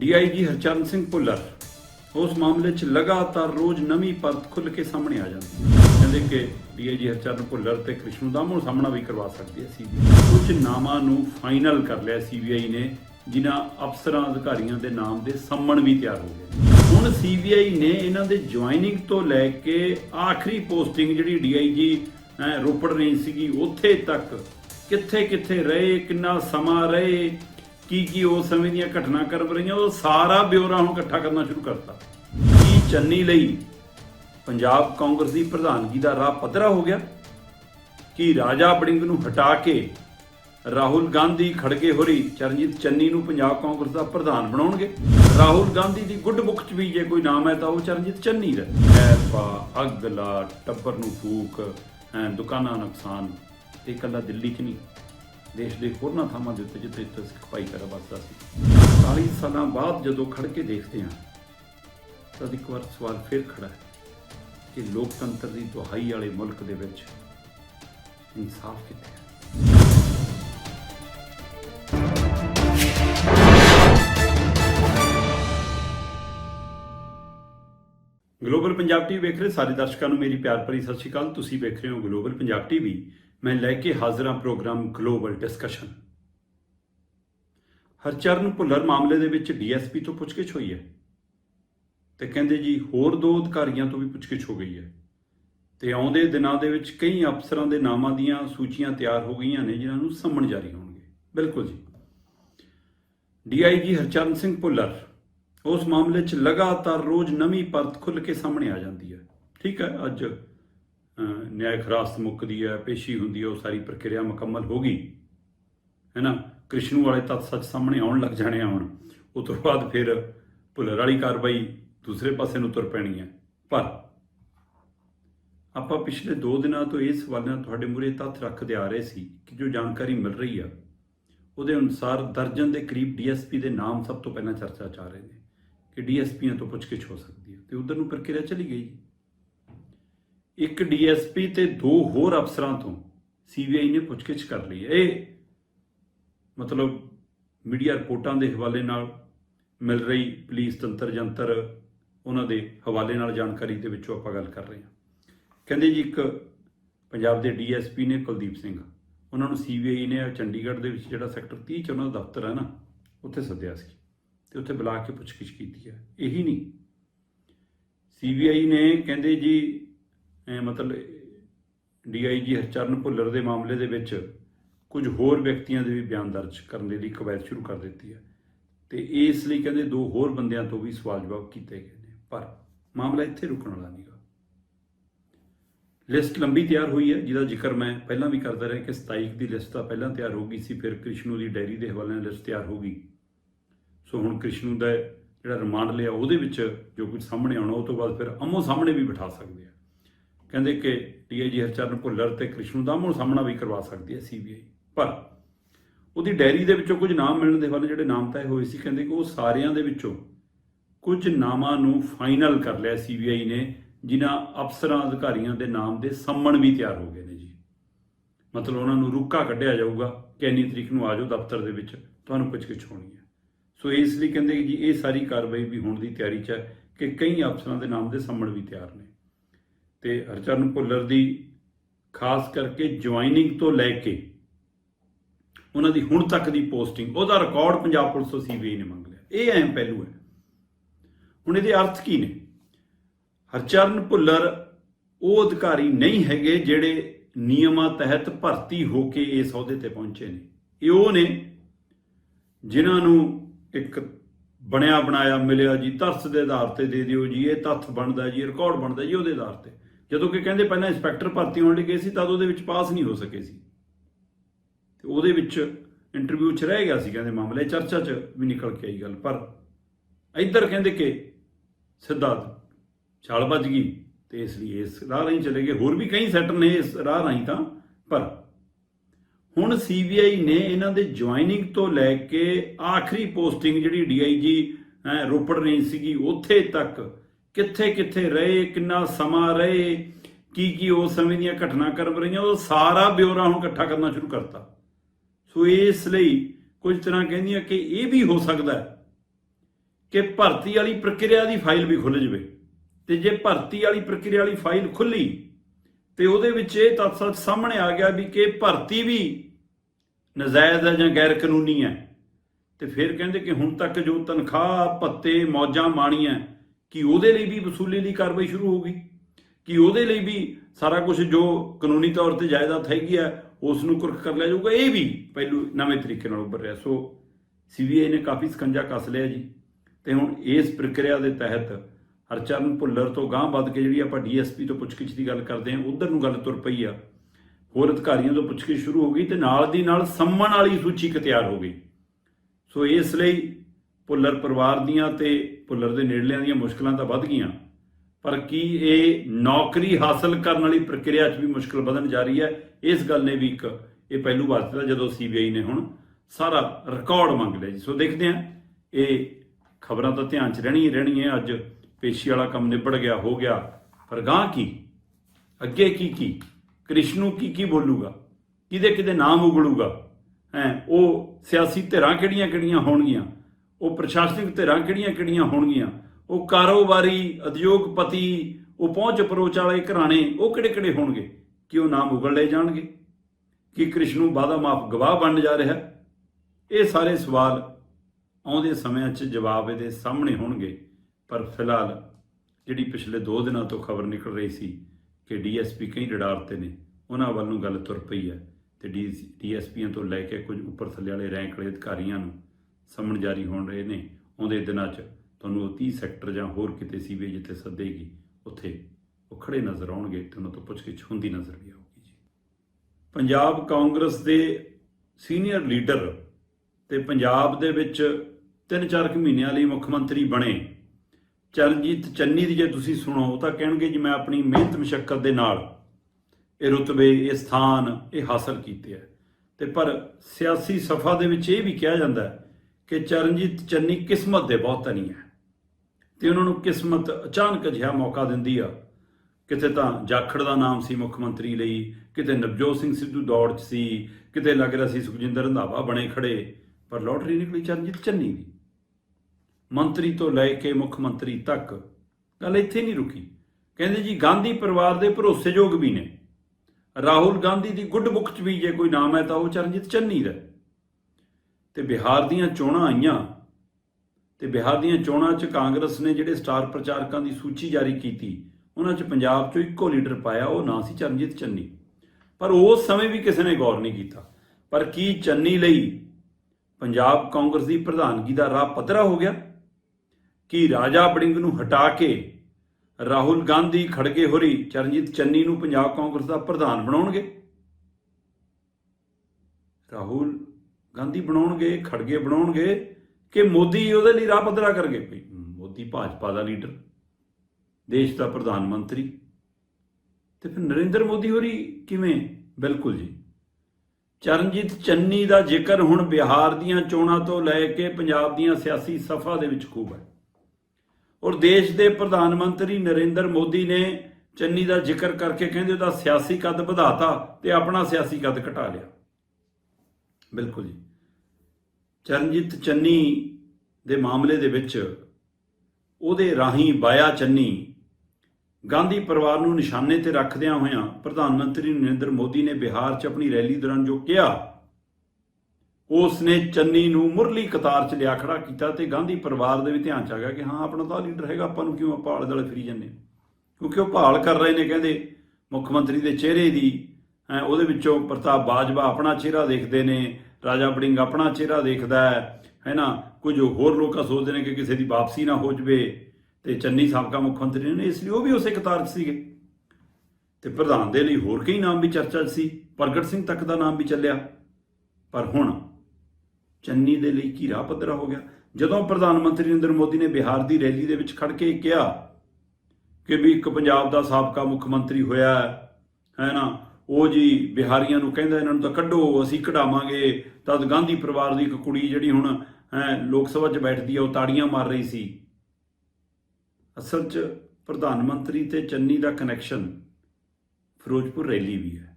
DIG Harcharan Singh Bhullar, ਉਸ ਮਾਮਲੇ 'ਚ ਲਗਾਤਾਰ ਰੋਜ਼ ਨਵੀਂ ਪਰਤ ਖੁੱਲ ਕੇ ਸਾਹਮਣੇ ਆ ਜਾਂਦੀ ਹੈ। ਕਹਿੰਦੇ ਕਿ ਡੀਆਈਜੀ ਹਰਚਰਨ ਭੁੱਲਰ ਤੇ ਕ੍ਰਿਸ਼ਨ ਦਾਮੋ ਸਾਹਮਣਾ ਵੀ ਕਰਵਾ ਸਕਦੀ ਹੈ ਸੀਬੀਆਈ ਕੁਝ ਨਾਮਾਂ ਨੂੰ ਫਾਈਨਲ ਕਰ ਲਿਆ ਸੀਬੀਆਈ ਨੇ, ਜਿਨ੍ਹਾਂ ਅਫਸਰਾਂ ਅਧਿਕਾਰੀਆਂ ਦੇ ਨਾਮ ਦੇ ਸੰਮਣ ਵੀ ਤਿਆਰ ਹੋ ਗਏ। ਹੁਣ ਸੀਬੀਆਈ ਨੇ ਇਹਨਾਂ ਦੇ ਜੁਆਇਨਿੰਗ ਤੋਂ ਲੈ ਕੇ ਆਖਰੀ ਪੋਸਟਿੰਗ ਜਿਹੜੀ ਡੀਆਈਜੀ ਰੋਪੜ ਰਹੀ ਸੀਗੀ, ਉੱਥੇ ਤੱਕ ਕਿੱਥੇ ਕਿੱਥੇ ਰਹੇ, ਕਿੰਨਾ ਸਮਾਂ ਰਹੇ ਕੀ ਕੀ ਉਸ ਸਮੇਂ ਦੀਆਂ ਘਟਨਾ ਕਰਮ ਰਹੀਆਂ, ਉਹ ਸਾਰਾ ਬਿਊਰਾ ਹੁਣ ਇਕੱਠਾ ਕਰਨਾ ਸ਼ੁਰੂ ਕਰਤਾ। ਕੀ ਚੰਨੀ ਲਈ ਪੰਜਾਬ ਕਾਂਗਰਸ ਦੀ ਪ੍ਰਧਾਨਗੀ ਦਾ ਰਾਹ ਪੱਧਰਾ ਹੋ ਗਿਆ? ਕੀ ਰਾਜਾ ਬੜਿੰਗ ਨੂੰ ਹਟਾ ਕੇ ਰਾਹੁਲ ਗਾਂਧੀ ਖੜਗੇ ਹੋਰੀ ਚਰਨਜੀਤ ਚੰਨੀ ਨੂੰ ਪੰਜਾਬ ਕਾਂਗਰਸ ਦਾ ਪ੍ਰਧਾਨ ਬਣਾਉਣਗੇ? ਰਾਹੁਲ ਗਾਂਧੀ ਦੀ ਗੁੱਡ ਬੁੱਕ 'ਚ ਵੀ ਜੇ ਕੋਈ ਨਾਮ ਹੈ ਤਾਂ ਉਹ ਚਰਨਜੀਤ ਚੰਨੀ ਦਾ। ਹੈ ਅੱਗ ਲਾ, ਟੱਬਰ ਨੂੰ ਫੂਕ, ਐਂ ਦੁਕਾਨਾਂ ਨੁਕਸਾਨ, ਇਹ ਇਕੱਲਾ ਦਿੱਲੀ 'ਚ ਨਹੀਂ। ਦੇਸ਼ ਦੇ ਹੋਰਨਾਂ ਥਾਵਾਂ ਦੇ ਉੱਤੇ ਜਿੱਥੇ ਸਿੱਖ ਭਾਈਚਾਰਾ ਵੱਸਦਾ ਸੀ। 40 ਸਾਲਾਂ ਬਾਅਦ ਜਦੋਂ ਖੜ ਕੇ ਦੇਖਦੇ ਹਾਂ, ਤਾਂ ਇੱਕ ਵਾਰ ਸਵਾਲ ਫੇਰ ਖੜਾ ਹੈ ਕਿ ਲੋਕਤੰਤਰ ਦੀ ਦੁਹਾਈ ਵਾਲੇ ਮੁਲਕ ਦੇ ਵਿੱਚ ਇਨਸਾਫ ਕਿੱਥੇ ਹੈ? ਗਲੋਬਲ ਪੰਜਾਬ ਟੀਵੀ ਵੇਖ ਰਹੇ ਸਾਰੇ ਦਰਸ਼ਕਾਂ ਨੂੰ ਮੇਰੀ ਪਿਆਰ ਭਰੀ ਸਤਿ ਸ਼੍ਰੀ ਅਕਾਲ। ਤੁਸੀਂ ਵੇਖ ਰਹੇ ਹੋ ਗਲੋਬਲ ਪੰਜਾਬ ਟੀਵੀ ਮੈਂ ਲੈ ਕੇ ਹਾਜ਼ਰ ਹਾਂ programme global discussion Harcharan Bhullar ਮਾਮਲੇ ਦੇ ਵਿੱਚ ਡੀਐਸਪੀ ਤੋਂ ਪੁੱਛਗਿੱਛ ਹੋਈ ਹੈ। ਤੇ ਕਹਿੰਦੇ ਜੀ, ਹੋਰ ਦੋ ਅਧਿਕਾਰੀਆਂ ਤੋਂ ਵੀ ਪੁੱਛਗਿੱਛ ਹੋ ਗਈ ਹੈ। ਤੇ ਆਉਂਦੇ ਦਿਨਾਂ ਦੇ ਵਿੱਚ ਕਈ ਅਫਸਰਾਂ ਦੇ ਨਾਮਾਂ ਦੀਆਂ ਸੂਚੀਆਂ ਤਿਆਰ ਹੋ ਗਈਆਂ ਨੇ, ਜਿਨ੍ਹਾਂ ਨੂੰ ਸੰਮਣ ਜਾਰੀ ਹੋਣਗੇ। ਬਿਲਕੁਲ ਜੀ। ਡੀਆਈਜੀ ਹਰਚਰਨ ਸਿੰਘ ਭੁੱਲਰ, ਉਸ ਮਾਮਲੇ 'ਚ ਲਗਾਤਾਰ ਰੋਜ਼ ਨਵੀਂ ਪਰਤ ਖੁੱਲ ਕੇ ਸਾਹਮਣੇ ਆ ਜਾਂਦੀ ਹੈ। ਠੀਕ ਹੈ, ਅੱਜ ਨਿਆਇਕ ਹਿਰਾਸਤ ਮੁੱਕਦੀ ਹੈ, ਪੇਸ਼ੀ ਹੁੰਦੀ ਹੈ, ਉਹ ਸਾਰੀ ਪ੍ਰਕਿਰਿਆ ਮੁਕੰਮਲ ਹੋ ਗਈ। ਹੈ ਨਾ ਕ੍ਰਿਸ਼ਨੂ ਵਾਲੇ ਤੱਤ ਸੱਚ ਸਾਹਮਣੇ ਆਉਣ ਲੱਗ ਜਾਣੇ ਆ ਹੁਣ। ਉਹ ਤੋਂ ਬਾਅਦ ਫਿਰ ਭੁੱਲਰ ਵਾਲੀ ਕਾਰਵਾਈ ਦੂਸਰੇ ਪਾਸੇ ਨੂੰ ਤੁਰ ਪੈਣੀ ਹੈ। ਪਰ ਆਪਾਂ ਪਿਛਲੇ 2 ਦਿਨਾਂ ਤੋਂ ਇਹ ਸਵਾਲਾਂ ਤੁਹਾਡੇ ਮੂਰੇ ਤੱਥ ਰੱਖਦੇ ਆ ਰਹੇ ਸੀ ਕਿ ਜੋ ਜਾਣਕਾਰੀ ਮਿਲ ਰਹੀ ਆ, ਉਹਦੇ ਅਨੁਸਾਰ ਦਰਜਨ ਦੇ ਕਰੀਬ ਡੀਐਸਪੀ ਦੇ ਨਾਮ ਸਭ ਤੋਂ ਪਹਿਲਾਂ ਚਰਚਾ 'ਚ ਆ ਰਹੇ ਨੇ ਕਿ ਡੀਐਸਪੀਆਂ ਤੋਂ ਪੁੱਛਗਿੱਛ ਹੋ ਸਕਦੀ ਹੈ। ਤੇ ਉਧਰ ਨੂੰ ਪ੍ਰਕਿਰਿਆ ਚਲੀ ਗਈ ਇੱਕ ਡੀਐਸਪੀ ਤੇ ਦੋ ਹੋਰ ਅਫਸਰਾਂ ਤੋਂ ਸੀਬੀਆਈ ਨੇ ਪੁੱਛਗਿੱਛ ਕਰ ਲਈ ਹੈ। ਇਹ ਮਤਲਬ ਮੀਡੀਆ ਰਿਪੋਰਟਾਂ ਦੇ ਹਵਾਲੇ ਨਾਲ ਮਿਲ ਰਹੀ ਪੁਲਿਸ ਤੰਤਰ ਜੰਤਰ ਉਹਨਾਂ ਦੇ ਹਵਾਲੇ ਨਾਲ ਜਾਣਕਾਰੀ ਦੇ ਵਿੱਚੋਂ ਆਪਾਂ ਗੱਲ ਕਰ ਰਹੇ ਹਾਂ। ਕਹਿੰਦੇ ਜੀ ਇੱਕ ਪੰਜਾਬ ਦੇ ਡੀਐਸਪੀ ਨੇ ਕੁਲਦੀਪ ਸਿੰਘ, ਉਹਨਾਂ ਨੂੰ ਸੀਬੀਆਈ ਨੇ ਚੰਡੀਗੜ੍ਹ ਦੇ ਵਿੱਚ ਜਿਹੜਾ ਸੈਕਟਰ 30 ਚ ਉਹਨਾਂ ਦਾ ਦਫ਼ਤਰ ਹੈ ਨਾ, ਉੱਥੇ ਸੱਦਿਆ ਸੀ ਤੇ ਉੱਥੇ ਬੁਲਾ ਕੇ ਪੁੱਛਗਿੱਛ ਕੀਤੀ ਹੈ। ਇਹੀ ਨਹੀਂ। ਸੀਬੀਆਈ ਨੇ ਕਹਿੰਦੇ ਜੀ ਮਤਲਬ ਡੀਆਈਜੀ ਹਰਚਰਨ ਭੁੱਲਰ ਦੇ ਮਾਮਲੇ ਦੇ ਵਿੱਚ ਕੁਝ ਹੋਰ ਵਿਅਕਤੀਆਂ ਦੇ ਵੀ ਬਿਆਨ ਦਰਜ ਕਰਨ ਦੇ ਲਈ ਕਵਾਇਦ ਸ਼ੁਰੂ ਕਰ ਦਿੱਤੀ ਹੈ। ਤੇ ਇਸ ਲਈ ਕਹਿੰਦੇ ਦੋ ਹੋਰ ਬੰਦਿਆਂ ਤੋਂ ਵੀ ਸਵਾਲ ਜਵਾਬ ਕੀਤੇ ਗਏ ਨੇ, ਪਰ ਮਾਮਲਾ ਇੱਥੇ ਰੁਕਣ ਵਾਲਾ ਨਹੀਂਗਾ। ਲਿਸਟ ਲੰਬੀ ਤਿਆਰ ਹੋਈ ਹੈ, ਜਿਹਦਾ ਜ਼ਿਕਰ ਮੈਂ ਪਹਿਲਾਂ ਵੀ ਕਰਦਾ ਰਿਹਾ ਕਿ 27 ਦੀ ਲਿਸਟ ਤਾਂ ਪਹਿਲਾਂ ਤਿਆਰ ਹੋ ਗਈ ਸੀ, ਫਿਰ ਕ੍ਰਿਸ਼ਨੂ ਦੀ ਡਾਇਰੀ ਦੇ ਹਵਾਲੇ ਨਾਲ ਲਿਸਟ ਤਿਆਰ ਹੋ ਗਈ। ਸੋ ਹੁਣ ਕ੍ਰਿਸ਼ਨੂ ਦਾ ਜਿਹੜਾ ਰਿਮਾਂਡ ਲਿਆ, ਉਹਦੇ ਵਿੱਚ ਜੋ ਕੁਝ ਸਾਹਮਣੇ ਆਉਣਾ, ਉਹ ਤੋਂ ਬਾਅਦ ਫਿਰ ਅਮੋ ਸਾਹਮਣੇ ਵੀ ਬਿਠਾ ਸਕਦੇ ਆ। ਕਹਿੰਦੇ ਕਿ ਡੀਆਈਜੀ ਹਰਚਰਨ ਭੁੱਲਰ ਤੇ ਕ੍ਰਿਸ਼ਨੂ ਦਾ ਅਮੋ ਸਾਹਮਣਾ ਵੀ ਕਰਵਾ ਸਕਦੀ ਹੈ ਸੀਬੀਆਈ ਪਰ ਉਹਦੀ ਡਾਇਰੀ ਦੇ ਵਿੱਚੋਂ ਕੁਝ ਨਾਮ ਮਿਲਣ ਦੇ ਵਾਲੇ ਜਿਹੜੇ ਨਾਮ ਤੈਅ ਹੋਏ ਸੀ, ਕਹਿੰਦੇ ਕਿ ਉਹ ਸਾਰਿਆਂ ਦੇ ਵਿੱਚੋਂ ਕੁਝ ਨਾਮਾਂ ਨੂੰ ਫਾਈਨਲ ਕਰ ਲਿਆ ਸੀਬੀਆਈ ਨੇ, ਜਿਨ੍ਹਾਂ ਅਫਸਰਾਂ, ਅਧਿਕਾਰੀਆਂ ਦੇ ਨਾਮ ਦੇ ਸੰਮਣ ਵੀ ਤਿਆਰ ਹੋ ਗਏ ਨੇ ਜੀ। ਮਤਲਬ ਉਹਨਾਂ ਨੂੰ ਰੁੱਕਾ ਕੱਢਿਆ ਜਾਊਗਾ ਕਿ ਇੰਨੀ ਤਰੀਕ ਨੂੰ ਆ ਜਾਓ ਦਫ਼ਤਰ ਦੇ ਵਿੱਚ, ਤੁਹਾਨੂੰ ਪੁੱਛਗਿੱਛ ਹੋਣੀ ਹੈ। ਸੋ ਇਸ ਲਈ ਕਹਿੰਦੇ ਕਿ ਜੀ, ਇਹ ਸਾਰੀ ਕਾਰਵਾਈ ਵੀ ਹੋਣ ਦੀ ਤਿਆਰੀ 'ਚ ਹੈ ਕਿ ਕਈ ਅਫਸਰਾਂ ਦੇ ਨਾਮ ਦੇ ਸੰਮਣ ਵੀ ਤਿਆਰ ਨੇ। ਤੇ ਹਰਚਰਨ ਭੁੱਲਰ ਦੀ ਖਾਸ ਕਰਕੇ ਜੁਆਇਨਿੰਗ ਤੋਂ ਲੈ ਕੇ ਉਹਨਾਂ ਦੀ ਹੁਣ ਤੱਕ ਦੀ ਪੋਸਟਿੰਗ, ਉਹਦਾ ਰਿਕਾਰਡ ਪੰਜਾਬ ਪੁਲਿਸ ਤੋਂ ਸੀਬੀਆਈ ਨੇ ਮੰਗ ਲਿਆ। ਇਹ ਅਹਿਮ ਪਹਿਲੂ ਹੈ। ਹੁਣ ਇਹਦੇ ਅਰਥ ਕੀ ਨੇ? ਹਰਚਰਨ ਭੁੱਲਰ ਉਹ ਅਧਿਕਾਰੀ ਨਹੀਂ ਹੈਗੇ ਜਿਹੜੇ ਨਿਯਮਾਂ ਤਹਿਤ ਭਰਤੀ ਹੋ ਕੇ ਇਸ ਅਹੁਦੇ ਤੇ ਪਹੁੰਚੇ ਨੇ। ਇਹ ਉਹ ਨੇ ਜਿਨ੍ਹਾਂ ਨੂੰ ਇੱਕ ਬਣਿਆ ਬਣਾਇਆ ਮਿਲਿਆ ਜੀ, ਤਰਸ ਦੇ ਆਧਾਰ ਤੇ ਦੇ ਦਿਓ ਜੀ, ਇਹ ਤੱਥ ਬਣਦਾ ਜੀ ਰਿਕਾਰਡ ਬਣਦਾ ਜੀ, ਉਹਦੇ ਆਧਾਰ ਤੇ। ਜਦੋਂ ਕਿ ਕਹਿੰਦੇ ਪਹਿਲਾਂ ਇੰਸਪੈਕਟਰ ਭਰਤੀ ਹੋਣ ਲਈ ਗਏ ਸੀ, ਤਦ ਉਹਦੇ ਵਿੱਚ ਪਾਸ ਨਹੀਂ ਹੋ ਸਕੇ ਸੀ। ਤੇ ਉਹਦੇ ਵਿੱਚ ਇੰਟਰਵਿਊ 'ਚ ਰਹਿ ਗਿਆ ਸੀ, ਕਹਿੰਦੇ ਮਾਮਲੇ ਚਰਚਾ 'ਚ ਵੀ ਨਿਕਲ ਕੇ ਆਈ ਗੱਲ। ਪਰ ਇੱਧਰ ਕਹਿੰਦੇ ਕਿ ਸਿੱਧਾ ਛਾਲ ਵੱਜ ਗਈ ਤੇ ਇਸ ਲਈ ਇਸ ਰਾਹ ਰਾਹੀਂ ਚਲੇ ਗਏ। ਹੋਰ ਵੀ ਕਈ ਸੈਟਰ ਨੇ ਇਸ ਰਾਹ ਰਾਹੀਂ ਤਾਂ, ਪਰ ਹੁਣ ਸੀਬੀਆਈ ਨੇ ਇਹਨਾਂ ਦੇ ਜੁਆਇਨਿੰਗ ਤੋਂ ਲੈ ਕੇ ਆਖਰੀ ਪੋਸਟਿੰਗ ਜਿਹੜੀ ਡੀਆਈਜੀ ਰੋਪੜ ਰੇਂਜ ਸੀਗੀ, ਉੱਥੇ ਤੱਕ ਕਿੱਥੇ ਕਿੱਥੇ ਰਹੇ, ਕਿੰਨਾ ਸਮਾਂ ਰਹੇ ਕੀ ਕੀ ਉਸ ਸਮੇਂ ਦੀਆਂ ਘਟਨਾ ਕਰਮ ਰਹੀਆਂ, ਉਹ ਸਾਰਾ ਬਿਊਰਾ ਹੁਣ ਇਕੱਠਾ ਕਰਨਾ ਸ਼ੁਰੂ ਕਰਤਾ। ਸੋ ਇਸ ਲਈ ਕੁਝ ਤਰ੍ਹਾਂ ਕਹਿੰਦੀਆਂ ਕਿ ਇਹ ਵੀ ਹੋ ਸਕਦਾ ਕਿ ਭਰਤੀ ਵਾਲੀ ਪ੍ਰਕਿਰਿਆ ਦੀ ਫਾਈਲ ਵੀ ਖੁੱਲ ਜਵੇ। ਤੇ ਜੇ ਭਰਤੀ ਵਾਲੀ ਪ੍ਰਕਿਰਿਆ ਵਾਲੀ ਫਾਈਲ ਖੁੱਲੀ ਤੇ ਉਹਦੇ ਵਿੱਚ ਇਹ ਤੱਥ ਸਾਹਮਣੇ ਆ ਗਿਆ ਵੀ ਕਿ ਭਰਤੀ ਵੀ ਨਜਾਇਜ਼ ਹੈ ਜਾਂ ਗੈਰ ਕਾਨੂੰਨੀ ਹੈ। ਤੇ ਫਿਰ ਕਹਿੰਦੇ ਕਿ ਹੁਣ ਤੱਕ ਜੋ ਤਨਖਾਹ, ਭੱਤੇ, ਮੌਜਾਂ ਮਾਣੀਆਂ ਕਿ ਉਹਦੇ ਲਈ ਵੀ ਵਸੂਲੀ ਲਈ ਕਾਰਵਾਈ ਸ਼ੁਰੂ ਹੋ ਗਈ, ਕਿ ਉਹਦੇ ਲਈ ਵੀ ਸਾਰਾ ਕੁਝ ਜੋ ਕਾਨੂੰਨੀ ਤੌਰ ਤੇ ਜਾਇਦਾਦ ਹੈਗੀ ਆ ਉਸ ਨੂੰ ਕੁਰਕ ਕਰ ਲਿਆ ਜਾਊਗਾ। ਇਹ ਵੀ ਪਹਿਲੂ ਨਵੇਂ ਤਰੀਕੇ ਨਾਲ ਉੱਭਰ ਰਿਹਾ। ਸੋ ਸੀਬੀਆਈ ਨੇ ਕਾਫੀ ਸਕੰਜਾ ਕੱਸ ਲਿਆ ਜੀ। ਤੇ ਹੁਣ ਇਸ ਪ੍ਰਕਿਰਿਆ ਦੇ ਤਹਿਤ ਹਰਚਰਨ ਭੁੱਲਰ ਤੋਂ ਗਾਂਹ ਵੱਧ ਕੇ ਜਿਹੜੀ ਆਪਾਂ ਡੀਐਸਪੀ ਤੋਂ ਪੁੱਛਗਿੱਛ ਦੀ ਗੱਲ ਕਰਦੇ ਹਾਂ, ਉਧਰ ਨੂੰ ਗੱਲ ਤੁਰ ਪਈ ਆ। ਹੋਰ ਅਧਿਕਾਰੀਆਂ ਤੋਂ ਪੁੱਛਗਿੱਛ ਸ਼ੁਰੂ ਹੋ ਗਈ ਤੇ ਨਾਲ ਦੀ ਨਾਲ ਸੰਮਣ ਵਾਲੀ ਸੂਚੀ ਇੱਕ ਤਿਆਰ ਹੋ ਗਈ। ਸੋ ਇਸ ਲਈ ਭੁੱਲਰ ਪਰਿਵਾਰ ਦੀਆਂ ਤੇ ਭੁੱਲਰ ਦੇ ਨੇੜਲਿਆਂ ਦੀਆਂ ਮੁਸ਼ਕਲਾਂ ਤਾਂ ਵੱਧ ਗਈਆਂ। ਪਰ ਕੀ ਇਹ ਨੌਕਰੀ ਹਾਸਲ ਕਰਨ ਵਾਲੀ ਪ੍ਰਕਿਰਿਆ 'ਚ ਵੀ ਮੁਸ਼ਕਲ ਵਧਣ ਜਾ ਰਹੀ ਹੈ? ਇਸ ਗੱਲ ਨੇ ਵੀ ਇੱਕ ਇਹ ਪਹਿਲੂ ਵਰਤਦਾ ਜਦੋਂ ਸੀਬੀਆਈ ਨੇ ਹੁਣ ਸਾਰਾ ਰਿਕਾਰਡ ਮੰਗ ਲਿਆ ਜੀ। ਸੋ ਦੇਖਦੇ ਹਾਂ। ਇਹ ਖਬਰਾਂ ਤਾਂ ਧਿਆਨ 'ਚ ਰਹਿਣੀ ਰਹਿਣੀ ਹੈ। ਅੱਜ ਪੇਸ਼ੀ ਵਾਲਾ ਕੰਮ ਨਿਬੜ ਗਿਆ, ਹੋ ਗਿਆ। ਪਰ ਗਾਂ ਕੀ? ਅੱਗੇ ਕੀ ਕੀ? ਕ੍ਰਿਸ਼ਨੂ ਕੀ ਕੀ ਬੋਲੂਗਾ? ਕਿਹਦੇ ਕਿਹਦੇ ਨਾਮ ਉਗਲੂਗਾ? ਹੈ, ਉਹ ਸਿਆਸੀ ਧਿਰਾਂ ਕਿਹੜੀਆਂ ਕਿਹੜੀਆਂ ਹੋਣਗੀਆਂ? ਉਹ ਪ੍ਰਸ਼ਾਸਨਿਕ ਧਿਰਾਂ ਕਿਹੜੀਆਂ ਕਿਹੜੀਆਂ ਹੋਣਗੀਆਂ? ਉਹ ਕਾਰੋਬਾਰੀ ਉਦਯੋਗਪਤੀ ਉਹ ਪਹੁੰਚ ਅਪਰੋਚ ਵਾਲੇ ਘਰਾਣੇ, ਉਹ ਕਿਹੜੇ ਕਿਹੜੇ ਹੋਣਗੇ? ਕਿ ਉਹ ਨਾਮ ਉਗਲ ਲਏ ਜਾਣਗੇ? ਕਿ ਕ੍ਰਿਸ਼ਨੂ ਬਾਦਾ ਮਾਫ ਗਵਾਹ ਬਣ ਜਾ ਰਿਹਾ? ਇਹ ਸਾਰੇ ਸਵਾਲ ਆਉਂਦੇ ਸਮਿਆਂ 'ਚ ਜਵਾਬ ਇਹਦੇ ਸਾਹਮਣੇ ਹੋਣਗੇ। ਪਰ ਫਿਲਹਾਲ ਜਿਹੜੀ ਪਿਛਲੇ 2 ਦਿਨਾਂ ਤੋਂ ਖਬਰ ਨਿਕਲ ਰਹੀ ਸੀ ਕਿ ਡੀਐਸਪੀ ਕਈ ਰਡਾਰ ਤੇ ਨੇ, ਉਹਨਾਂ ਵੱਲ ਨੂੰ ਗੱਲ ਤੁਰ ਪਈ ਹੈ ਤੇ ਡੀਐਸਪੀਆਂ ਤੋਂ ਲੈ ਕੇ ਕੁਝ ਉੱਪਰ ਥੱਲੇ ਵਾਲੇ ਰੈਂਕ ਵਾਲੇ ਅਧਿਕਾਰੀਆਂ ਨੂੰ ਸਮਨ ਜਾਰੀ ਹੋਣ ਰਹੇ ਨੇ। ਆਉਂਦੇ ਦਿਨਾਂ 'ਚ ਤੁਹਾਨੂੰ ਉਹ 30 ਸੈਕਟਰ ਜਾਂ ਹੋਰ ਕਿਤੇ ਸੀਬੀਆਈ ਜਿੱਥੇ ਸੱਦੇਗੀ, ਉੱਥੇ ਉਹ ਖੜੇ ਨਜ਼ਰ ਆਉਣਗੇ ਤੇ ਉਹਨਾਂ ਤੋਂ ਪੁੱਛਗਿੱਛ ਹੁੰਦੀ ਨਜ਼ਰ ਵੀ ਆਊਗੀ ਜੀ। ਪੰਜਾਬ ਕਾਂਗਰਸ ਦੇ ਸੀਨੀਅਰ ਲੀਡਰ ਤੇ ਪੰਜਾਬ ਦੇ ਵਿੱਚ 3-4 ਮਹੀਨਿਆਂ ਲਈ ਮੁੱਖ ਮੰਤਰੀ ਬਣੇ। ਚਰਨਜੀਤ ਚੰਨੀ ਦੀ ਜੇ ਤੁਸੀਂ ਸੁਣੋ, ਉਹ ਤਾਂ ਕਹਿਣਗੇ ਜੀ ਮੈਂ ਆਪਣੀ ਮਿਹਨਤ ਮਸ਼ੱਕਤ ਦੇ ਨਾਲ ਇਹ ਰੁਤਬੇ, ਇਹ ਸਥਾਨ, ਇਹ ਹਾਸਲ ਕੀਤੇ ਹੈ ਤੇ ਪਰ ਸਿਆਸੀ ਸਫਾ ਦੇ ਵਿੱਚ ਇਹ ਵੀ ਕਿਹਾ ਜਾਂਦਾ ਹੈ ਕਿ ਚਰਨਜੀਤ ਚੰਨੀ ਕਿਸਮਤ ਦੇ ਬਹੁਤ ਧਨੀ ਹੈ। ਤੇ ਉਹਨਾਂ ਨੂੰ ਕਿਸਮਤ ਅਚਾਨਕ ਜਿਹਾ ਮੌਕਾ ਦਿੰਦੀ ਆ। ਕਿਤੇ ਤਾਂ ਜਾਖੜ ਦਾ ਨਾਮ ਸੀ ਮੁੱਖ ਮੰਤਰੀ ਲਈ, ਕਿਤੇ ਨਵਜੋਤ ਸਿੰਘ ਸਿੱਧੂ ਦੌੜ 'ਚ ਸੀ, ਕਿਤੇ ਲੱਗ ਰਿਹਾ ਸੀ ਸੁਖਜਿੰਦਰ ਰੰਧਾਵਾ ਬਣੇ ਖੜੇ, ਪਰ ਲੋਟਰੀ ਨਿਕਲੀ ਚਰਨਜੀਤ ਚੰਨੀ ਦੀ। ਮੰਤਰੀ ਤੋਂ ਲੈ ਕੇ ਮੁੱਖ ਮੰਤਰੀ ਤੱਕ ਗੱਲ ਇੱਥੇ ਨਹੀਂ ਰੁਕੀ। ਕਹਿੰਦੇ ਜੀ, ਗਾਂਧੀ ਪਰਿਵਾਰ ਦੇ ਭਰੋਸੇਯੋਗ ਵੀ ਨੇ। ਰਾਹੁਲ ਗਾਂਧੀ ਦੀ ਗੁੱਡ ਬੁੱਕ 'ਚ ਵੀ ਜੇ ਕੋਈ ਨਾਮ ਹੈ ਤਾਂ ਉਹ ਚਰਨਜੀਤ ਚੰਨੀ ਦਾ ਤੇ ਬਿਹਾਰ ਦੀਆਂ ਚੋਣਾਂ ਆਈਆਂ ਤੇ ਬਿਹਾਰ ਦੀਆਂ ਚੋਣਾਂ 'ਚ ਕਾਂਗਰਸ ਨੇ ਜਿਹੜੇ ਸਟਾਰ ਪ੍ਰਚਾਰਕਾਂ ਦੀ ਸੂਚੀ ਜਾਰੀ ਕੀਤੀ, ਉਹਨਾਂ 'ਚ ਪੰਜਾਬ 'ਚੋਂ ਇੱਕੋ ਲੀਡਰ ਪਾਇਆ, ਉਹ ਨਾਂ ਸੀ ਚਰਨਜੀਤ ਚੰਨੀ। ਪਰ ਉਸ ਸਮੇਂ ਵੀ ਕਿਸੇ ਨੇ ਗੌਰ ਨਹੀਂ ਕੀਤਾ। ਪਰ ਕੀ ਚੰਨੀ ਲਈ ਪੰਜਾਬ ਕਾਂਗਰਸ ਦੀ ਪ੍ਰਧਾਨਗੀ ਦਾ ਰਾਹ ਪੱਧਰਾ ਹੋ ਗਿਆ? ਕਿ ਰਾਜਾ ਬੜਿੰਗ ਨੂੰ ਹਟਾ ਕੇ ਰਾਹੁਲ ਗਾਂਧੀ ਖੜਗੇ ਹੋਰੀ ਚਰਨਜੀਤ ਚੰਨੀ ਨੂੰ ਪੰਜਾਬ ਕਾਂਗਰਸ ਦਾ ਪ੍ਰਧਾਨ ਬਣਾਉਣਗੇ? ਰਾਹੁਲ ਗਾਂਧੀ ਬਣਾਉਣਗੇ, ਖੜਗੇ ਬਣਾਉਣਗੇ, ਕਿ ਮੋਦੀ ਉਹਦੇ ਲਈ ਰਾਹ ਪੱਧਰਾ ਕਰਗੇ ਭਈ ਮੋਦੀ ਭਾਜਪਾ ਦਾ ਲੀਡਰ, ਦੇਸ਼ ਦਾ ਪ੍ਰਧਾਨ ਮੰਤਰੀ। ਤੇ ਫਿਰ ਨਰਿੰਦਰ ਮੋਦੀ ਹੋਰੀ ਕਿਵੇਂ? ਬਿਲਕੁਲ ਜੀ। ਚਰਨਜੀਤ ਚੰਨੀ ਦਾ ਜ਼ਿਕਰ ਹੁਣ ਬਿਹਾਰ ਦੀਆਂ ਚੋਣਾਂ ਤੋਂ ਲੈ ਕੇ ਪੰਜਾਬ ਦੀਆਂ ਸਿਆਸੀ ਸਫਾ ਦੇ ਵਿੱਚ ਖੂਬ ਹੈ। ਔਰ ਦੇਸ਼ ਦੇ ਪ੍ਰਧਾਨ ਮੰਤਰੀ ਨਰਿੰਦਰ ਮੋਦੀ ਨੇ ਚੰਨੀ ਦਾ ਜ਼ਿਕਰ ਕਰਕੇ ਕਹਿੰਦੇ ਉਹਦਾ ਸਿਆਸੀ ਕੱਦ ਵਧਾਤਾ ਤੇ ਆਪਣਾ ਸਿਆਸੀ ਕੱਦ ਘਟਾ ਲਿਆ। ਬਿਲਕੁਲ ਜੀ। ਚਰਨਜੀਤ ਚੰਨੀ ਦੇ ਮਾਮਲੇ ਦੇ ਵਿੱਚ ਉਹਦੇ ਰਾਹੀਂ ਬਾਇਆ ਚੰਨੀ ਗਾਂਧੀ ਪਰਿਵਾਰ ਨੂੰ ਨਿਸ਼ਾਨੇ ਤੇ ਰੱਖਦਿਆਂ ਹੋਇਆਂ ਪ੍ਰਧਾਨ ਮੰਤਰੀ ਨਰਿੰਦਰ ਮੋਦੀ ਨੇ ਬਿਹਾਰ 'ਚ ਆਪਣੀ ਰੈਲੀ ਦੌਰਾਨ ਜੋ ਕਿਹਾ ਉਸ ਨੇ ਚੰਨੀ ਨੂੰ ਮੁਰਲੀ ਕਤਾਰ 'ਚ ਲਿਆ ਖੜਾ ਕੀਤਾ ਤੇ ਗਾਂਧੀ ਪਰਿਵਾਰ ਦੇ ਵੀ ਧਿਆਨ 'ਚ ਆ ਗਿਆ ਕਿ ਹਾਂ, ਆਪਣਾ ਤਾਂ ਲੀਡਰ ਹੈਗਾ, ਆਪਾਂ ਨੂੰ ਕਿਉਂ ਆਪਾਂ ਆਲੇ ਦੁਆਲੇ ਫਿਰੀ ਜਾਂਦੇ? ਕਿਉਂਕਿ ਉਹ ਭਾਲ ਕਰ ਰਹੇ ਨੇ, ਕਹਿੰਦੇ ਮੁੱਖ ਮੰਤਰੀ ਦੇ ਚਿਹਰੇ ਦੀ ਉਹਦੇ ਵਿੱਚੋਂ ਪ੍ਰਤਾਪ ਬਾਜਵਾ ਆਪਣਾ ਚਿਹਰਾ ਦੇਖਦੇ ਨੇ, ਰਾਜਾ ਬੜਿੰਗ ਆਪਣਾ ਚਿਹਰਾ ਦੇਖਦਾ ਹੈ ਨਾ? ਕੁਝ ਹੋਰ ਲੋਕਾਂ ਸੋਚਦੇ ਨੇ ਕਿ ਕਿਸੇ ਦੀ ਵਾਪਸੀ ਨਾ ਹੋ ਜਵੇ ਤੇ ਚੰਨੀ ਸਾਬਕਾ ਮੁੱਖ ਮੰਤਰੀ ਨੇ, ਇਸ ਲਈ ਉਹ ਵੀ ਉਸੇ ਕਤਾਰ 'ਚ ਸੀਗੇ। ਤੇ ਪ੍ਰਧਾਨ ਦੇ ਲਈ ਹੋਰ ਕਈ ਨਾਮ ਵੀ ਚਰਚਾ 'ਚ ਸੀ, ਪ੍ਰਗਟ ਸਿੰਘ ਤੱਕ ਦਾ ਨਾਮ ਵੀ ਚੱਲਿਆ। ਪਰ ਹੁਣ ਚੰਨੀ ਦੇ ਲਈ ਘੀਰਾ ਪੱਧਰਾ ਹੋ ਗਿਆ। ਜਦੋਂ ਪ੍ਰਧਾਨ ਮੰਤਰੀ ਨਰਿੰਦਰ ਮੋਦੀ ਨੇ ਬਿਹਾਰ ਦੀ ਰੈਲੀ ਦੇ ਵਿੱਚ ਖੜ ਕੇ ਕਿਹਾ ਕਿ ਵੀ ਇੱਕ ਪੰਜਾਬ ਦਾ ਸਾਬਕਾ ਮੁੱਖ ਮੰਤਰੀ ਹੋਇਆ ਹੈ ਨਾ? ਉਹ ਜੀ ਬਿਹਾਰੀਆਂ ਨੂੰ ਕਹਿੰਦਾ ਇਹਨਾਂ ਨੂੰ ਤਾਂ ਕੱਢੋ, ਅਸੀਂ ਕਢਾਵਾਂਗੇ। ਤਦ ਗਾਂਧੀ ਪਰਿਵਾਰ ਦੀ ਇੱਕ ਕੁੜੀ ਜਿਹੜੀ ਹੁਣ, ਹੈ, ਲੋਕ ਸਭਾ 'ਚ ਬੈਠਦੀ ਆ, ਉਹ ਤਾੜੀਆਂ ਮਾਰ ਰਹੀ ਸੀ। ਅਸਲ 'ਚ ਪ੍ਰਧਾਨ ਮੰਤਰੀ ਤੇ ਚੰਨੀ ਦਾ ਕਨੈਕਸ਼ਨ ਫਿਰੋਜ਼ਪੁਰ ਰੈਲੀ ਵੀ ਹੈ।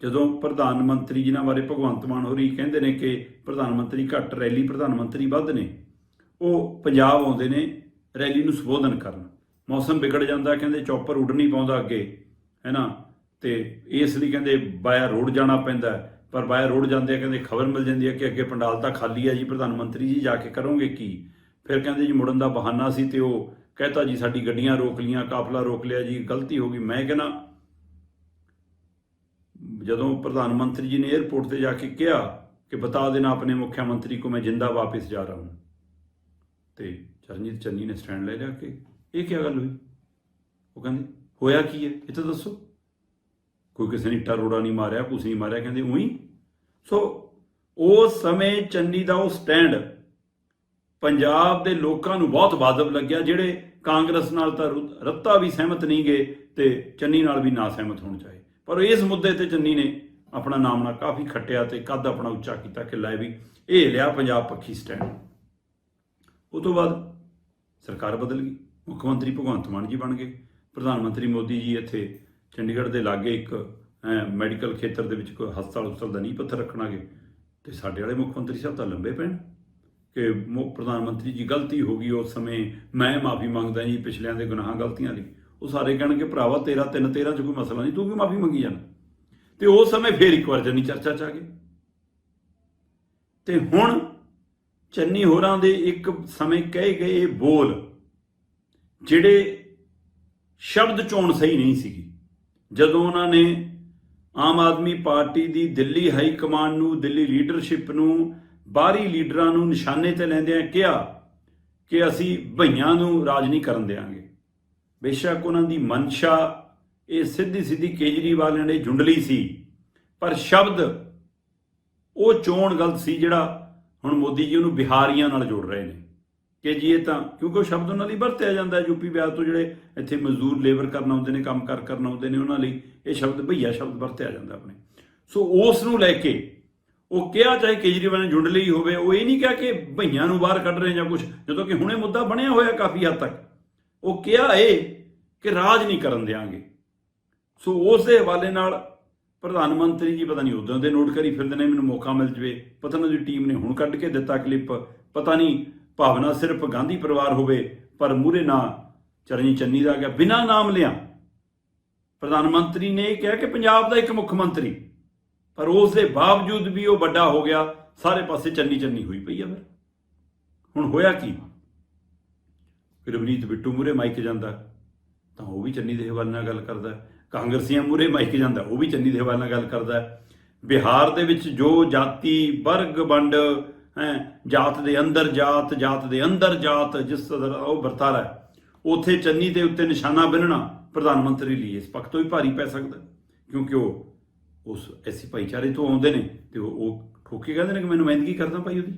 ਜਦੋਂ ਪ੍ਰਧਾਨ ਮੰਤਰੀ ਜਿਨ੍ਹਾਂ ਬਾਰੇ ਭਗਵੰਤ ਮਾਨ ਹੋਰੀ ਕਹਿੰਦੇ ਨੇ ਕਿ ਪ੍ਰਧਾਨ ਮੰਤਰੀ ਘੱਟ ਰੈਲੀ, ਪ੍ਰਧਾਨ ਮੰਤਰੀ ਵੱਧ ਨੇ, ਉਹ ਪੰਜਾਬ ਆਉਂਦੇ ਨੇ, ਰੈਲੀ ਨੂੰ ਸੰਬੋਧਨ ਕਰਨ। ਮੌਸਮ ਵਿਗੜ ਜਾਂਦਾ, ਕਹਿੰਦੇ ਚੌਪਰ ਉੱਡ ਨਹੀਂ ਪਾਉਂਦਾ ਅੱਗੇ ਹੈਨਾ ਤੇ ਇਸ ਲਈ ਕਹਿੰਦੇ ਬਾਇਆ ਰੋਡ ਜਾਣਾ ਪੈਂਦਾ ਪਰ ਬਾਇਆ ਰੋਡ ਜਾਂਦੇ ਕਹਿੰਦੇ ਖਬਰ ਮਿਲ ਜਾਂਦੀ ਹੈ ਕਿ ਅੱਗੇ ਪੰਡਾਲ ਤਾਂ ਖਾਲੀ ਹੈ ਜੀ, ਪ੍ਰਧਾਨ ਮੰਤਰੀ ਜੀ ਜਾ ਕੇ ਕਰੋਗੇ ਕੀ? ਫਿਰ ਕਹਿੰਦੇ ਜੀ ਮੁੜਨ ਦਾ ਬਹਾਨਾ ਸੀ ਤੇ ਉਹ ਕਹਤਾ ਜੀ ਸਾਡੀ ਗੱਡੀਆਂ ਰੋਕ ਲੀਆਂ ਕਾਫਲਾ ਰੋਕ ਲਿਆ ਜੀ, ਗਲਤੀ ਹੋ ਗਈ। ਮੈਂ ਕਹਿੰਦਾ ਜਦੋਂ ਪ੍ਰਧਾਨ ਮੰਤਰੀ ਜੀ ਨੇ 에어ਪੋਰਟ ਤੇ ਜਾ ਕੇ ਕਿਹਾ ਕਿ ਬਤਾ ਦੇਣਾ ਆਪਣੇ ਮੁੱਖ ਮੰਤਰੀ ਕੋ ਮੈਂ ਜਿੰਦਾ ਵਾਪਸ ਜਾ ਰਹਾ ਹੂੰ। ਤੇ ਚਰਨਜੀਤ ਚੰਨੀ ਨੇ ਸਟੈਂਡ ਲੈ ਲਿਆ ਕਿ ਇਹ ਕੀ ਗੱਲ ਹੋਈ? ਉਹ ਕਹਿੰਦੇ, ਹੋਇਆ ਕੀ ਹੈ? ਇਹ ਤਾਂ ਦੱਸੋ। ਕੋਈ ਕਿਸੇ ਨੇ ਇੱਟਾ ਰੋੜਾ ਨਹੀਂ ਮਾਰਿਆ, ਕੁਛ ਨਹੀਂ ਮਾਰਿਆ, ਕਹਿੰਦੇ ਉਹੀ। ਸੋ ਉਸ ਸਮੇਂ ਚੰਨੀ ਦਾ ਉਹ ਸਟੈਂਡ ਪੰਜਾਬ ਦੇ ਲੋਕਾਂ ਨੂੰ ਬਹੁਤ ਵਾਜਬ ਲੱਗਿਆ, ਜਿਹੜੇ ਕਾਂਗਰਸ ਨਾਲ ਤਾਂ ਰੁ- ਰੱਤਾ ਵੀ ਸਹਿਮਤ ਨਹੀਂ ਗਏ ਤੇ ਚੰਨੀ ਨਾਲ ਵੀ ਨਾ ਸਹਿਮਤ ਹੋਣ ਚਾਹੇ। ਪਰ ਇਸ ਮੁੱਦੇ ਤੇ ਚੰਨੀ ਨੇ ਆਪਣਾ ਨਾਮਣਾ ਕਾਫੀ ਖੱਟਿਆ ਤੇ ਕੱਦ ਆਪਣਾ ਉੱਚਾ ਕੀਤਾ ਕਿ ਲੈ ਵੀ ਇਹ ਲਿਆ ਪੰਜਾਬ ਪੱਖੀ ਸਟੈਂਡ ਉਹ ਤੋਂ ਬਾਅਦ ਸਰਕਾਰ ਬਦਲ ਗਈ। ਮੁੱਖ ਮੰਤਰੀ ਭਗਵੰਤ ਮਾਨ ਜੀ ਬਣ ਗਏ। ਪ੍ਰਧਾਨ ਮੰਤਰੀ ਮੋਦੀ ਜੀ ਇੱਥੇ ਚੰਡੀਗੜ੍ਹ ਦੇ ਲਾਗੇ ਇੱਕ ਮੈਡੀਕਲ ਖੇਤਰ ਦੇ ਵਿੱਚ ਕੋਈ ਹਸਪਤਾਲ ਹਸਪਤਾਲ ਦਾ ਨੀਂਹ ਪੱਥਰ ਰੱਖਣਾਗੇ, ਤੇ ਸਾਡੇ ਵਾਲੇ ਮੁੱਖ ਮੰਤਰੀ ਸਾਹਿਬ ਤਾਂ ਲੰਬੇ ਪੈਣ। ਕਿ ਮੁੱਖ ਪ੍ਰਧਾਨ ਮੰਤਰੀ ਜੀ ਗਲਤੀ ਹੋ ਗਈ ਉਸ ਸਮੇਂ, ਮੈਂ ਮਾਫੀ ਮੰਗਦਾ ਜੀ ਪਿਛਲਿਆਂ ਦੇ ਗੁਨਾਹਾਂ ਗਲਤੀਆਂ ਲਈ। ਉਹ ਸਾਰੇ ਕਹਿਣਗੇ, ਭਰਾਵਾ, ਤੇਰਾ ਤਿੰਨ ਤੇਰਾ ਚ ਕੋਈ ਮਸਲਾ ਨਹੀਂ, ਤੂੰ ਕਿਉਂ ਮਾਫੀ ਮੰਗੀ ਜਾਣਾ ਤੇ ਉਸ ਸਮੇਂ ਫੇਰ ਇੱਕ ਵਾਰ ਜਨੀ ਚਰਚਾ ਚ ਆ ਗਏ। ਤੇ ਹੁਣ ਚੰਨੀ ਹੋਰਾਂ ਦੇ ਇੱਕ ਸਮੇਂ ਕਹੇ ਗਏ ਇਹ ਬੋਲ, ਜਿਹੜੇ ਸ਼ਬਦ ਚੋਣ ਸਹੀ ਨਹੀਂ ਸੀਗੀ। ਜਦੋਂ ਉਹਨਾਂ ਨੇ ਆਮ ਆਦਮੀ ਪਾਰਟੀ ਦੀ ਦਿੱਲੀ ਹਾਈ ਕਮਾਂਡ ਨੂੰ, ਦਿੱਲੀ ਲੀਡਰਸ਼ਿਪ ਨੂੰ, ਬਾਹਰੀ ਲੀਡਰਾਂ ਨੂੰ ਨਿਸ਼ਾਨੇ ਤੇ ਲੈਂਦਿਆਂ ਕਿਹਾ ਕਿ ਅਸੀਂ ਭਈਆਂ ਨੂੰ ਰਾਜ ਨਹੀਂ ਕਰਨ ਦੇਵਾਂਗੇ ਬੇਸ਼ੱਕ ਉਹਨਾਂ ਦੀ ਮਨਸ਼ਾ ਇਹ ਸਿੱਧੀ ਸਿੱਧੀ ਕੇਜਰੀਵਾਲ ਨੇ ਜੁੰਡਲੀ ਸੀ, ਪਰ ਸ਼ਬਦ ਉਹ ਚੋਣ ਗਲਤ ਸੀ ਜਿਹੜਾ ਹੁਣ ਮੋਦੀ ਜੀ ਉਹਨੂੰ ਬਿਹਾਰੀਆਂ ਨਾਲ ਜੋੜ ਰਹੇ ਨੇ। ਕਿ ਜੀ ਇਹ ਤਾਂ, ਕਿਉਂਕਿ ਉਹ ਸ਼ਬਦ ਉਹਨਾਂ ਲਈ ਵਰਤਿਆ ਜਾਂਦਾ ਹੈ ਯੂਪੀ ਬਿਹਾਰ ਤੋਂ ਜਿਹੜੇ ਇੱਥੇ ਮਜ਼ਦੂਰ ਲੇਬਰ ਕਰਨ ਆਉਂਦੇ ਨੇ, ਕੰਮ ਕਾਰ ਕਰਨ ਆਉਂਦੇ ਨੇ, ਉਹਨਾਂ ਲਈ ਇਹ ਸ਼ਬਦ ਭਈਆ ਸ਼ਬਦ ਵਰਤਿਆ ਜਾਂਦਾ ਆਪਣੇ। ਸੋ ਉਸ ਨੂੰ ਲੈ ਕੇ ਉਹ ਕਿਹਾ, ਚਾਹੇ ਕੇਜਰੀਵਾਲ ਨੇ ਜੁੰਡ ਲਈ ਹੋਵੇ, ਉਹ ਇਹ ਨਹੀਂ ਕਿਹਾ ਕਿ ਭਈਆਂ ਨੂੰ ਬਾਹਰ ਕੱਢ ਰਹੇ ਜਾਂ ਕੁਝ ਜਦੋਂ ਕਿ ਹੁਣੇ ਮੁੱਦਾ ਬਣਿਆ ਹੋਇਆ ਕਾਫੀ ਹੱਦ ਤੱਕ। ਉਹ ਕਿਹਾ ਇਹ ਕਿ ਰਾਜ ਨਹੀਂ ਕਰਨ ਦੇਾਂਗੇ ਸੋ ਉਸ ਦੇ ਹਵਾਲੇ ਨਾਲ ਪ੍ਰਧਾਨ ਮੰਤਰੀ ਜੀ, ਪਤਾ ਨਹੀਂ ਉਦੋਂ ਦੇ ਨੋਟ ਕਰੀ ਫਿਰਦੇ ਨੇ, ਮੈਨੂੰ ਮੌਕਾ ਮਿਲ ਜਵੇ। ਪਤਾ ਨਹੀਂ ਉਹਦੀ ਟੀਮ ਨੇ ਹੁਣ ਕੱਢ ਕੇ ਦਿੱਤਾ ਕਲਿੱਪ ਪਤਾ ਨਹੀਂ ਭਾਵਨਾ ਸਿਰਫ ਗਾਂਧੀ ਪਰਿਵਾਰ ਹੋਵੇ, ਪਰ ਮੂਰੇ ਨਾ ਚਰਨੀ ਚੰਨੀ ਦਾ ਗਿਆ। ਬਿਨਾਂ ਨਾਮ ਲਿਆ, ਪ੍ਰਧਾਨ ਮੰਤਰੀ ਨੇ ਇਹ ਕਿਹਾ ਕਿ ਪੰਜਾਬ ਦਾ ਇੱਕ ਮੁੱਖ ਮੰਤਰੀ, ਪਰ ਉਸ ਦੇ ਬਾਵਜੂਦ ਵੀ ਉਹ ਵੱਡਾ ਹੋ ਗਿਆ, ਸਾਰੇ ਪਾਸੇ ਚੰਨੀ ਚੰਨੀ ਹੋਈ ਪਈ ਆ ਫਿਰ। ਹੁਣ ਹੋਇਆ ਕੀ? ਰਵਨੀਤ ਬਿੱਟੂ ਮੂਰੇ ਮਾਈਕ ਜਾਂਦਾ, ਤਾਂ ਉਹ ਵੀ ਚੰਨੀ ਦੇ ਹਵਾਲੇ ਨਾਲ ਗੱਲ ਕਰਦਾ। ਕਾਂਗਰਸੀਆਂ ਮੂਰੇ ਮਾਈਕ ਜਾਂਦਾ, ਉਹ ਵੀ ਚੰਨੀ ਦੇ ਹਵਾਲੇ ਨਾਲ ਗੱਲ ਕਰਦਾ। ਬਿਹਾਰ ਦੇ ਵਿੱਚ ਜੋ ਜਾਤੀ, ਵਰਗ, ਵੰਡ ਹੈ, ਜਾਤ ਦੇ ਅੰਦਰ ਜਾਤ ਜਾਤ ਦੇ ਅੰਦਰ ਜਾਤ, ਜਿਸ ਤਰ੍ਹਾਂ ਉਹ ਵਰਤਾਰਾ ਹੈ, ਉਥੇ ਚੰਨੀ ਦੇ ਉੱਤੇ ਨਿਸ਼ਾਨਾ ਬੰਨਣਾ ਪ੍ਰਧਾਨ ਮੰਤਰੀ ਲਈ ਇਸ ਪੱਖ ਤੋਂ ਵੀ ਭਾਰੀ ਪੈ ਸਕਦਾ ਕਿਉਂਕਿ ਉਹ ਉਸ ਐਸੀ ਭਾਈਚਾਰੇ ਤੋਂ ਆਉਂਦੇ ਨੇ ਤੇ ਉਹ ਉਹ ਠੋਕੇ ਕਹਿੰਦੇ ਨੇ ਕਿ ਮੈਨੂੰ ਮਹਿੰਦਗੀ ਕਰਦਾ ਭਾਈ ਉਹਦੀ।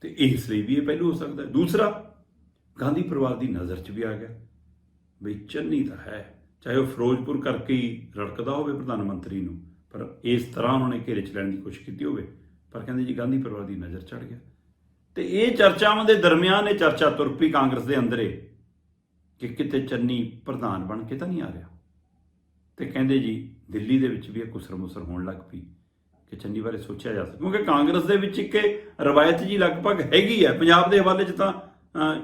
ਤੇ ਇਸ ਲਈ ਵੀ ਇਹ ਪਹਿਲੂ ਹੋ ਸਕਦਾ ਦੂਸਰਾ, ਗਾਂਧੀ ਪਰਿਵਾਰ ਦੀ ਨਜ਼ਰ 'ਚ ਵੀ ਆ ਗਿਆ। ਬਈ ਚੰਨੀ ਤਾਂ ਹੈ, ਚਾਹੇ ਉਹ ਫਿਰੋਜ਼ਪੁਰ ਕਰਕੇ ਹੀ ਰੜਕਦਾ ਹੋਵੇ ਪ੍ਰਧਾਨ ਮੰਤਰੀ ਨੂੰ, ਪਰ ਇਸ ਤਰ੍ਹਾਂ ਉਹਨਾਂ ਨੇ ਘੇਰੇ 'ਚ ਲੈਣ ਦੀ ਕੋਸ਼ਿਸ਼ ਕੀਤੀ ਹੋਵੇ। ਪਰ ਕਹਿੰਦੇ ਜੀ ਗਾਂਧੀ ਪਰਿਵਾਰ ਦੀ ਨਜ਼ਰ ਚੜ ਗਿਆ। ਤੇ ਇਹ ਚਰਚਾਵਾਂ ਦੇ ਦਰਮਿਆਨ ਇਹ ਚਰਚਾ ਤੁਰ ਪਈ ਕਾਂਗਰਸ ਦੇ ਅੰਦਰੇ ਕਿ ਕਿਤੇ ਚੰਨੀ ਪ੍ਰਧਾਨ ਬਣ ਕੇ ਤਾਂ ਨਹੀਂ ਆ ਰਿਹਾ। ਤੇ ਕਹਿੰਦੇ ਜੀ ਦਿੱਲੀ ਦੇ ਵਿੱਚ ਵੀ ਇਹ ਕੁਸਰ ਮੁਸਰ ਹੋਣ ਲੱਗ ਪਈ ਕਿ ਚੰਨੀ ਬਾਰੇ ਸੋਚਿਆ ਜਾ ਸਕਦਾ। ਕਿਉਂਕਿ ਕਾਂਗਰਸ ਦੇ ਵਿੱਚ ਇੱਕ ਇਹ ਰਵਾਇਤ ਜੀ ਲਗਭਗ ਹੈਗੀ ਹੈ। ਪੰਜਾਬ ਦੇ ਹਵਾਲੇ 'ਚ ਤਾਂ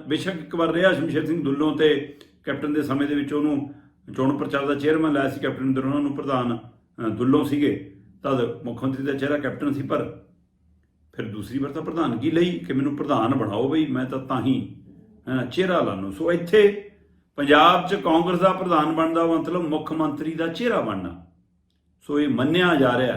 ਬੇਸ਼ੱਕ ਇੱਕ ਵਾਰ ਰਿਹਾ ਸ਼ਮਸ਼ੇਰ ਸਿੰਘ ਦੁੱਲੋਂ ਤੇ ਕੈਪਟਨ ਦੇ ਸਮੇਂ ਦੇ ਵਿੱਚ ਉਹਨੂੰ ਚੋਣ ਪ੍ਰਚਾਰ ਦਾ ਚੇਅਰਮੈਨ ਲਾਇਆ ਸੀ ਕੈਪਟਨ ਦੇ ਉਹਨਾਂ ਨੂੰ ਪ੍ਰਧਾਨ ਦੁੱਲੋਂ ਸੀਗੇ। ਤਦ ਮੁੱਖ ਮੰਤਰੀ ਦਾ ਚਿਹਰਾ ਕੈਪਟਨ ਸੀ, ਪਰ ਫਿਰ ਦੂਸਰੀ ਵਾਰ ਤਾਂ ਪ੍ਰਧਾਨਗੀ ਲਈ ਕਿ ਮੈਨੂੰ ਪ੍ਰਧਾਨ ਬਣਾਓ ਬਈ ਮੈਂ ਤਾਂ ਤਾਂ ਹੀ ਅਹ, ਚਿਹਰਾ ਲਾਨੂੰ ਸੋ ਇੱਥੇ ਪੰਜਾਬ 'ਚ ਕਾਂਗਰਸ ਦਾ ਪ੍ਰਧਾਨ ਬਣਦਾ ਮਤਲਬ ਮੁੱਖ ਮੰਤਰੀ ਦਾ ਚਿਹਰਾ ਬਣਨਾ। ਸੋ ਇਹ ਮੰਨਿਆ ਜਾ ਰਿਹਾ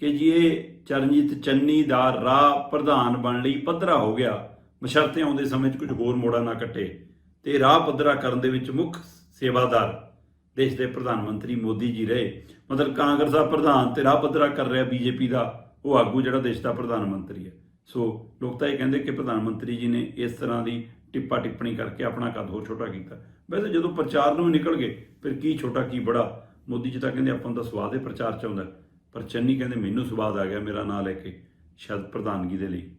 ਕਿ ਜੀ ਇਹ ਚਰਨਜੀਤ ਚੰਨੀ ਦਾ ਰਾਹ ਪ੍ਰਧਾਨ ਬਣਨ ਲਈ ਪੱਧਰਾ ਹੋ ਗਿਆ। ਮਸ਼ਰਤੇ ਆਉਂਦੇ ਸਮੇਂ 'ਚ ਕੁਝ ਹੋਰ ਮੋੜਾ ਨਾ ਕੱਟੇ ਤੇ ਰਾਹ ਪੱਧਰਾ ਕਰਨ ਦੇ ਵਿੱਚ ਮੁੱਖ ਸੇਵਾਦਾਰ ਦੇਸ਼ ਦੇ ਪ੍ਰਧਾਨ ਮੰਤਰੀ ਮੋਦੀ ਜੀ ਰਹੇ। ਮਤਲਬ ਕਾਂਗਰਸ ਦਾ ਪ੍ਰਧਾਨ ਤੇ ਰਾਹ ਪੱਧਰਾ ਕਰ ਰਿਹਾ ਬੀਜੇਪੀ ਦਾ। ਉਹ ਆਗੂ ਜਿਹੜਾ ਦੇਸ਼ ਦਾ ਪ੍ਰਧਾਨ ਮੰਤਰੀ ਹੈ। ਸੋ ਲੋਕ ਤਾਂ ਇਹ ਕਹਿੰਦੇ ਕਿ ਪ੍ਰਧਾਨ ਮੰਤਰੀ ਜੀ ਨੇ ਇਸ ਤਰ੍ਹਾਂ ਦੀ ਟਿੱਪਾ ਟਿੱਪਣੀ ਕਰਕੇ ਆਪਣਾ ਕੱਦ ਹੋਰ ਛੋਟਾ ਕੀਤਾ। ਵੈਸੇ ਜਦੋਂ ਪ੍ਰਚਾਰ ਨੂੰ ਨਿਕਲ ਗਏ, ਫਿਰ ਕੀ ਛੋਟਾ ਕੀ ਬੜਾ? ਮੋਦੀ ਜੀ ਤਾਂ ਕਹਿੰਦੇ ਆਪਾਂ ਨੂੰ ਤਾਂ ਸਵਾਦ ਹੈ ਪ੍ਰਚਾਰ ਚ ਆਉਂਦਾ। ਪਰ ਚੰਨੀ ਕਹਿੰਦੇ ਮੈਨੂੰ ਸਵਾਦ ਆ ਗਿਆ ਮੇਰਾ ਨਾਂ ਲੈ ਕੇ, ਸ਼ਾਇਦ ਪ੍ਰਧਾਨਗੀ ਦੇ ਲਈ